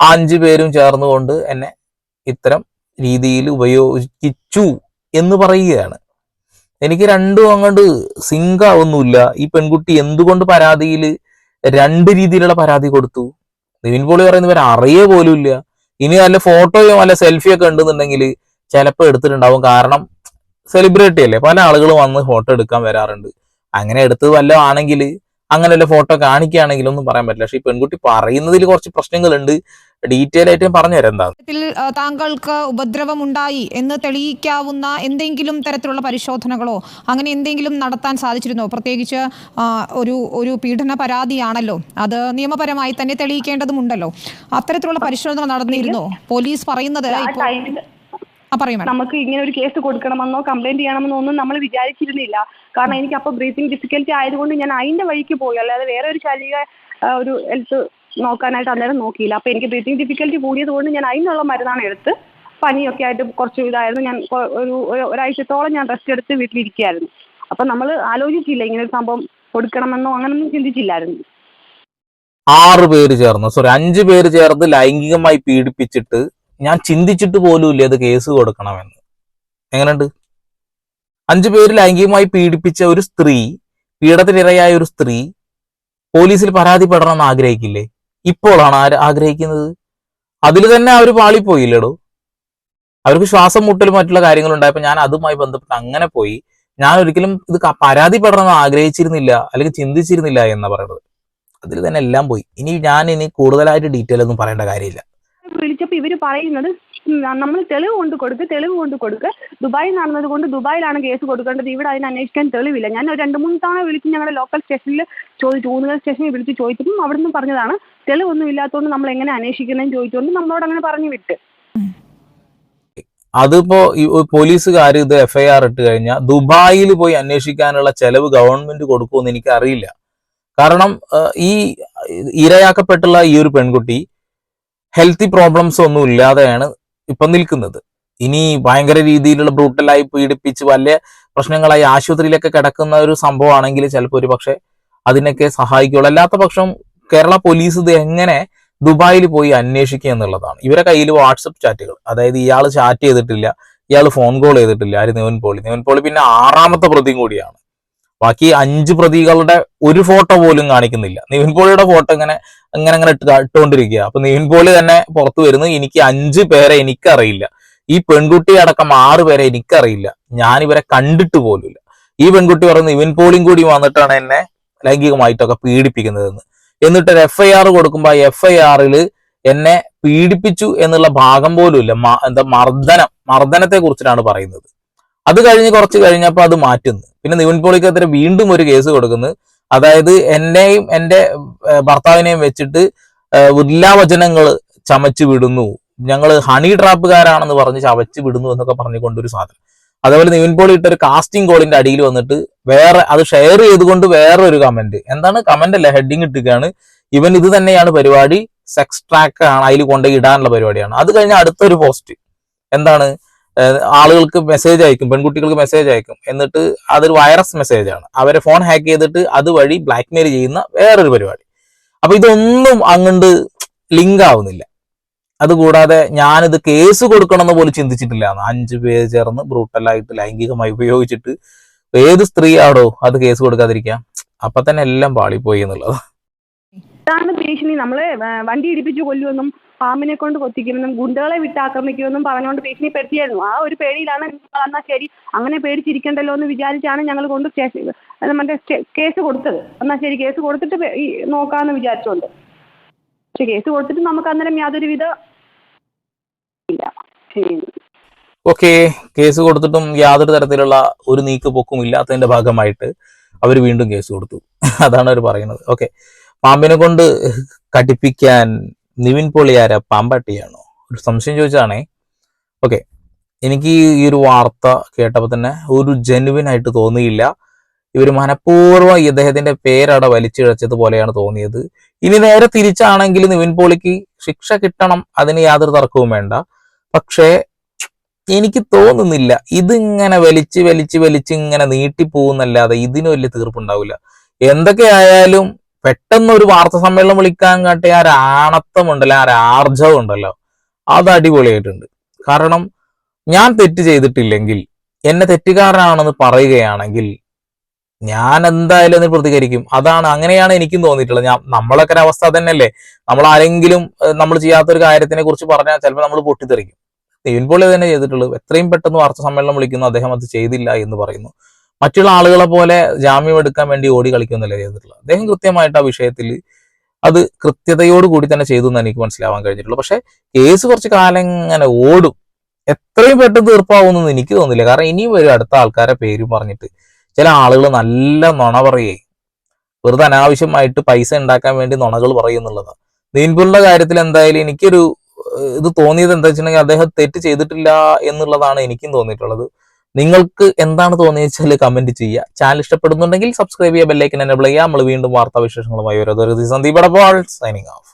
അഞ്ചു പേരും ചേർന്നുകൊണ്ട് എന്നെ ഇത്തരം രീതിയിൽ ഉപയോഗിച്ചു എന്ന് പറയുകയാണ്. എനിക്ക് രണ്ടും അങ്ങോട്ട് സിങ്ക് ആവുന്നില്ല. ഈ പെൺകുട്ടി എന്തുകൊണ്ട് പരാതിയിൽ രണ്ട് രീതിയിലുള്ള പരാതി കൊടുത്തു? നിവിൻ പോളി പറയുന്ന ഇവർ അറിയേ പോലും ഇല്ല. ഇനി നല്ല ഫോട്ടോയോ നല്ല സെൽഫിയോ ഒക്കെ ഉണ്ടെന്നുണ്ടെങ്കിൽ ചിലപ്പോൾ എടുത്തിട്ടുണ്ടാവും. കാരണം സെലിബ്രിറ്റി അല്ലേ? പല ആളുകളും വന്ന് ഫോട്ടോ എടുക്കാൻ വരാറുണ്ട്. അങ്ങനെ എടുത്തത് വല്ലതും ആണെങ്കിൽ അങ്ങനെ വല്ല ഫോട്ടോ കാണിക്കുകയാണെങ്കിൽ ഒന്നും പറയാൻ പറ്റില്ല. പക്ഷെ ഈ പെൺകുട്ടി പറയുന്നതിൽ കുറച്ച് പ്രശ്നങ്ങളുണ്ട്. ഡീറ്റെയിൽ ആയിട്ട് ഞാൻ പറഞ്ഞുതരാം എന്താ. താങ്കൾക്ക് ഉപദ്രവം താങ്കൾക്ക് ഉപദ്രവമുണ്ടായി എന്ന് തെളിയിക്കാവുന്ന എന്തെങ്കിലും തരത്തിലുള്ള പരിശോധനകളോ അങ്ങനെ എന്തെങ്കിലും നടത്താൻ സാധിച്ചിരുന്നോ? പ്രത്യേകിച്ച് ഒരു ഒരു പീഡന പരാതിയാണല്ലോ. അത് നിയമപരമായി തന്നെ തെളിയിക്കേണ്ടതുമുണ്ടല്ലോ. അത്തരത്തിലുള്ള പരിശോധന നടന്നിരുന്നോ? പോലീസ് പറയുന്നത് നമുക്ക് ഇങ്ങനെ ഒരു കേസ് കൊടുക്കണമെന്നോ കംപ്ലൈന്റ് ചെയ്യണമെന്നോ ഒന്നും നമ്മൾ വിചാരിച്ചിരുന്നില്ല. കാരണം എനിക്ക് അപ്പോൾ ബ്രീത്തിങ് ഡിഫിക്കൽറ്റി ആയതുകൊണ്ട് ഞാൻ അതിന്റെ വഴിക്ക് പോയി. അല്ലാതെ വേറെ ഒരു ശാരീരിക ഒരു ഹെൽത്ത് നോക്കാനായിട്ട് അന്നേരം നോക്കിയില്ല. അപ്പോൾ എനിക്ക് ബ്രീത്തിങ് ഡിഫിക്കൽറ്റി കൂടിയതുകൊണ്ട് ഞാൻ അതിനുള്ള മരുന്നാണ് എടുത്ത് പനിയൊക്കെ ആയിട്ട് കുറച്ച് ഇതായിരുന്നു. ഞാൻ ഒരു ഒരു- ഒരാഴ്ചത്തോളം ഞാൻ റെസ്റ്റ് എടുത്ത് വീട്ടിലിരിക്കുകയായിരുന്നു. അപ്പം നമ്മൾ ആലോചിച്ചില്ല ഇങ്ങനെ ഒരു സംഭവം കൊടുക്കണമെന്നോ അങ്ങനൊന്നും ചിന്തിച്ചില്ലായിരുന്നു. ആറ് പേര് ചേർന്ന്. സോറി അഞ്ച് പേര് ചേർന്ന് ലൈംഗികമായി പീഡിപ്പിച്ചിട്ട് ഞാൻ ചിന്തിച്ചിട്ട് പോലും ഇല്ല അത് കേസ് കൊടുക്കണമെന്ന്. എങ്ങനെയുണ്ട്? അഞ്ചു പേര് ലൈംഗികമായി പീഡിപ്പിച്ച ഒരു സ്ത്രീ പീഡനത്തിനിരയായ ഒരു സ്ത്രീ പോലീസിൽ പരാതിപ്പെടണമെന്ന് ആഗ്രഹിക്കില്ലേ? ഇപ്പോഴാണ് ആര് ആഗ്രഹിക്കുന്നത്? അതിൽ തന്നെ അവർ പാളിപ്പോയില്ലേടോ? അവർക്ക് ശ്വാസം മുട്ടലും മറ്റുള്ള കാര്യങ്ങൾ ഉണ്ടായപ്പോൾ ഞാൻ അതുമായി ബന്ധപ്പെട്ട് അങ്ങനെ പോയി. ഞാൻ ഒരിക്കലും ഇത് പരാതിപ്പെടണം പരാതിപ്പെടണമെന്ന് ആഗ്രഹിച്ചിരുന്നില്ല അല്ലെങ്കിൽ ചിന്തിച്ചിരുന്നില്ല എന്ന് പറയുന്നത്. അതിൽ തന്നെ എല്ലാം പോയി. ഇനി ഞാൻ ഇനി കൂടുതലായിട്ട് ഡീറ്റെയിൽ ഒന്നും പറയേണ്ട കാര്യമില്ല. വിളിച്ചപ്പോൾ ഇവർ പറയുന്നത് നമ്മൾ തെളിവ് കൊണ്ട് കൊടുക്ക് തെളിവ് കൊണ്ട് കൊടുക്ക്. ദുബായിൽ നടന്നത് കൊണ്ട് ദുബായിലാണ് കേസ് കൊടുക്കേണ്ടത്. ഇവിടെ അതിന് അന്വേഷിക്കാൻ തെളിവില്ല. ഞാൻ ഒരു രണ്ട് മൂന്ന് തവണ വിളിച്ച് ഞങ്ങളുടെ ലോക്കൽ സ്റ്റേഷനിൽ ചോദിച്ചു ഊന്നുകൽ സ്റ്റേഷനിൽ വിളിച്ച് ചോദിച്ചപ്പം അവിടെ നിന്ന് പറഞ്ഞതാണ് തെളിവൊന്നും ഇല്ലാത്തതുകൊണ്ട് നമ്മൾ എങ്ങനെ അന്വേഷിക്കണമെന്ന് ചോദിച്ചുകൊണ്ട് നമ്മളോട് അങ്ങനെ പറഞ്ഞു വിട്ട്. അതിപ്പോ പോലീസുകാർ ഇത് എഫ്ഐആർ ഇട്ട് കഴിഞ്ഞാൽ ദുബായിൽ പോയി അന്വേഷിക്കാനുള്ള ചെലവ് ഗവൺമെന്റ് കൊടുക്കുമെന്ന് എനിക്ക് അറിയില്ല കാരണം ഈ ഇരയാക്കപ്പെട്ടുള്ള ഈ ഒരു പെൺകുട്ടി ഹെൽത്തി പ്രോബ്ലംസ് ഒന്നും ഇല്ലാതെയാണ് ഇപ്പം നിൽക്കുന്നത്. ഇനി ഭയങ്കര രീതിയിലുള്ള ബ്രൂട്ടലായി പീഡിപ്പിച്ച് വലിയ പ്രശ്നങ്ങളായി ആശുപത്രിയിലൊക്കെ കിടക്കുന്ന ഒരു സംഭവമാണെങ്കിൽ ചിലപ്പോൾ ഒരു പക്ഷെ അതിനൊക്കെ സഹായിക്കുള്ളൂ അല്ലാത്ത പക്ഷം കേരള പോലീസ് ഇത് എങ്ങനെ ദുബായിൽ പോയി അന്വേഷിക്കുക എന്നുള്ളതാണ്. ഇവരെ കയ്യിൽ വാട്സപ്പ് ചാറ്റുകൾ. അതായത് ഇയാൾ ചാറ്റ് ചെയ്തിട്ടില്ല ഇയാൾ ഫോൺ കോൾ ചെയ്തിട്ടില്ല. ആര്? നിവൻ പോളി. നിവൻ പോളി പിന്നെ ആറാമത്തെ പ്രതിയും കൂടിയാണ്. ബാക്കി അഞ്ച് പ്രതികളുടെ ഒരു ഫോട്ടോ പോലും കാണിക്കുന്നില്ല. നിവിൻ പോളിയുടെ ഫോട്ടോ ഇങ്ങനെ അങ്ങനെ അങ്ങനെ ഇട്ട് ഇട്ടുകൊണ്ടിരിക്കുക. അപ്പൊ നിവിൻ പോളി തന്നെ പുറത്തു വരുന്നു. എനിക്ക് അഞ്ച് പേരെ എനിക്കറിയില്ല. ഈ പെൺകുട്ടി അടക്കം ആറ് പേരെ എനിക്കറിയില്ല. ഞാൻ ഇവരെ കണ്ടിട്ട് പോലുമില്ല. ഈ പെൺകുട്ടി പറയുന്നു നിവിൻ പോളിയും കൂടി വന്നിട്ടാണ് എന്നെ ലൈംഗികമായിട്ടൊക്കെ പീഡിപ്പിക്കുന്നതെന്ന്. എന്നിട്ട് ഒരു എഫ്ഐആർ കൊടുക്കുമ്പോൾ ആ എഫ് ഐ ആറിൽ എന്നെ പീഡിപ്പിച്ചു എന്നുള്ള ഭാഗം പോലും ഇല്ല എന്താ മർദ്ദനം മർദ്ദനത്തെ കുറിച്ചിട്ടാണ് പറയുന്നത്. അത് കഴിഞ്ഞ് കുറച്ച് കഴിഞ്ഞപ്പോൾ അത് മാറ്റുന്നു. പിന്നെ നിവിൻ പോളിക്കെതിരെ വീണ്ടും ഒരു കേസ് കൊടുക്കുന്നു. അതായത് എന്നെയും എന്റെ ഭർത്താവിനെയും വെച്ചിട്ട് ഉല്ലാവചനങ്ങൾ ചമച്ചു വിടുന്നു. ഞങ്ങൾ ഹണി ട്രാപ്പുകാരാണെന്ന് പറഞ്ഞ് ചവച്ചു വിടുന്നു എന്നൊക്കെ പറഞ്ഞുകൊണ്ടൊരു സാധനം. അതേപോലെ നിവിൻ പോളി ഇട്ട ഒരു കാസ്റ്റിംഗ് കോളിന്റെ അടിയിൽ വന്നിട്ട് വേറെ അത് ഷെയർ ചെയ്തുകൊണ്ട് വേറെ ഒരു കമന്റ് എന്താണ്? കമന്റ് അല്ല ഹെഡിങ് ഇട്ടുകയാണ് ഇവൻ ഇത് തന്നെയാണ് പരിപാടി. സെക്സ് ട്രാക്ക് ആണ് അതിൽ കൊണ്ടുപോയി ഇടാനുള്ള പരിപാടിയാണ്. അത് കഴിഞ്ഞ അടുത്തൊരു പോസ്റ്റ് എന്താണ്? ആളുകൾക്ക് മെസ്സേജ് അയക്കും പെൺകുട്ടികൾക്ക് മെസ്സേജ് അയക്കും. എന്നിട്ട് അതൊരു വൈറസ് മെസ്സേജാണ് അവരെ ഫോൺ ഹാക്ക് ചെയ്തിട്ട് അതുവഴി ബ്ലാക്ക്മെയിൽ ചെയ്യുന്ന വേറൊരു പരിപാടി. അപ്പൊ ഇതൊന്നും അങ്ങോട്ട് ലിങ്ക് ആവുന്നില്ല. അതുകൂടാതെ ഞാനിത് കേസ് കൊടുക്കണമെന്ന് പോലും ചിന്തിച്ചിട്ടില്ല. അഞ്ചു പേര് ചേർന്ന് ബ്രൂട്ടലായിട്ട് ലൈംഗികമായി ഉപയോഗിച്ചിട്ട് ഏത് സ്ത്രീയാണോ അത് കേസ് കൊടുക്കാതിരിക്കാം. അപ്പൊ തന്നെ എല്ലാം പാളിപ്പോയി എന്നുള്ളത് ഇതാണ് ഭീഷണി നമ്മളെ വണ്ടി ഇടിപ്പിച്ച് കൊല്ലുമെന്നും പാമ്പിനെ കൊണ്ട് കൊത്തിക്കുമെന്നും ഗുണ്ടകളെ വിട്ട് ആക്രമിക്കുമെന്നും പറഞ്ഞുകൊണ്ട് ഭീഷണിപ്പെടുത്തിയായിരുന്നു. ആ ഒരു പേടിയിലാണ് ഞങ്ങൾ എന്നാൽ ശരി അങ്ങനെ പേടിച്ചിരിക്കണ്ടല്ലോ എന്ന് വിചാരിച്ചാണ് ഞങ്ങൾ കൊണ്ട് മറ്റേ കേസ് കൊടുത്തത്. എന്നാൽ ശരി കേസ് കൊടുത്തിട്ട് നോക്കാമെന്ന് വിചാരിച്ചുകൊണ്ട് പക്ഷെ കേസ് കൊടുത്തിട്ട് നമുക്ക് അന്നേരം യാതൊരുവിധ ഇല്ല. ഓക്കെ കേസ് കൊടുത്തിട്ടും യാതൊരു തരത്തിലുള്ള ഒരു നീക്കുപോക്കും ഇല്ലാത്തതിന്റെ ഭാഗമായിട്ട് അവർ വീണ്ടും കേസ് കൊടുത്തു. അതാണ് അവർ പറയുന്നത്. ഓക്കെ. പാമ്പിനെ കൊണ്ട് കടിപ്പിക്കാൻ നിവിൻ പൊളിയാര പാമ്പാട്ടിയാണോ? ഒരു സംശയം ചോദിച്ചാണേ ഓക്കെ. എനിക്ക് ഈ ഒരു വാർത്ത കേട്ടപ്പോൾ തന്നെ ഒരു ജെനുവിൻ ആയിട്ട് തോന്നിയില്ല. ഇവർ മനഃപൂർവം ഇദ്ദേഹത്തിന്റെ പേരവിടെ വലിച്ചിഴച്ചത് പോലെയാണ് തോന്നിയത്. ഇനി നേരെ തിരിച്ചാണെങ്കിൽ നിവിൻ പോളിക്ക് ശിക്ഷ കിട്ടണം അതിന് യാതൊരു തർക്കവും വേണ്ട. പക്ഷേ എനിക്ക് തോന്നുന്നില്ല. ഇതിങ്ങനെ വലിച്ച് വലിച്ച് വലിച്ച് ഇങ്ങനെ നീട്ടിപ്പോകുന്നല്ലാതെ ഇതിന് വലിയ തീർപ്പുണ്ടാവില്ല. എന്തൊക്കെയായാലും പെട്ടെന്ന് ഒരു വാർത്താ സമ്മേളനം വിളിക്കാൻ കാട്ടിയ ആ രാണത്വം ഉണ്ടല്ലോ ആ രാർജവം ഉണ്ടല്ലോ അത് അടിപൊളിയായിട്ടുണ്ട്. കാരണം ഞാൻ തെറ്റ് ചെയ്തിട്ടില്ലെങ്കിൽ എന്നെ തെറ്റുകാരനാണെന്ന് പറയുകയാണെങ്കിൽ ഞാൻ എന്തായാലും അതിന് പ്രതികരിക്കും. അതാണ് അങ്ങനെയാണ് എനിക്കും തോന്നിയിട്ടുള്ളത്. ഞാൻ നമ്മളൊക്കെ അവസ്ഥ തന്നെയല്ലേ? നമ്മൾ ആരെങ്കിലും നമ്മൾ ചെയ്യാത്തൊരു കാര്യത്തിനെ കുറിച്ച് പറഞ്ഞാൽ ചിലപ്പോൾ നമ്മൾ പൊട്ടിത്തെറിക്കും. നിവിൻ പോളി തന്നെ ചെയ്തിട്ടുള്ളൂ എത്രയും പെട്ടെന്ന് വാർത്താ സമ്മേളനം വിളിക്കുന്നു അദ്ദേഹം അത് ചെയ്തില്ല എന്ന് പറയുന്നു. മറ്റുള്ള ആളുകളെ പോലെ ജാമ്യം എടുക്കാൻ വേണ്ടി ഓടി കളിക്കുന്നല്ല ചെയ്തിട്ടുള്ളത്. അദ്ദേഹം കൃത്യമായിട്ട് ആ വിഷയത്തിൽ അത് കൃത്യതയോട് കൂടി തന്നെ ചെയ്തു എന്ന് എനിക്ക് മനസ്സിലാവാൻ കഴിഞ്ഞിട്ടുള്ളൂ പക്ഷെ കേസ് കുറച്ച് കാലം ഇങ്ങനെ ഓടും. എത്രയും പെട്ടെന്ന് തീർപ്പാവുമെന്ന് എനിക്ക് തോന്നുന്നില്ല. കാരണം ഇനിയും വരും അടുത്ത ആൾക്കാരെ പേരും പറഞ്ഞിട്ട്. ചില ആളുകൾ നല്ല നുണ പറയേ. വെറുതെ അനാവശ്യമായിട്ട് പൈസ ഉണ്ടാക്കാൻ വേണ്ടി നുണകൾ പറയുന്നുള്ളതാണ് നീൻപുലിന്റെ കാര്യത്തിൽ എന്തായാലും എനിക്കൊരു ഇത് തോന്നിയത് എന്താ വെച്ചിട്ടുണ്ടെങ്കിൽ അദ്ദേഹം തെറ്റ് ചെയ്തിട്ടില്ല എന്നുള്ളതാണ് എനിക്കും തോന്നിയിട്ടുള്ളത്. നിങ്ങൾക്ക് എന്താണ് തോന്നിയത് വെച്ചാൽ കമന്റ് ചെയ്യുക. ചാനൽ ഇഷ്ടപ്പെടുന്നുണ്ടെങ്കിൽ സബ്സ്ക്രൈബ് ചെയ്യുക ബെല്ലൈക്കൻ എനേബിൾ ചെയ്യുക. നമ്മൾ വീണ്ടും വാർത്താ വിശേഷങ്ങളുമായി വരും സന്ദീപ് അടപ്പാൾ സൈനിങ് ഓഫ്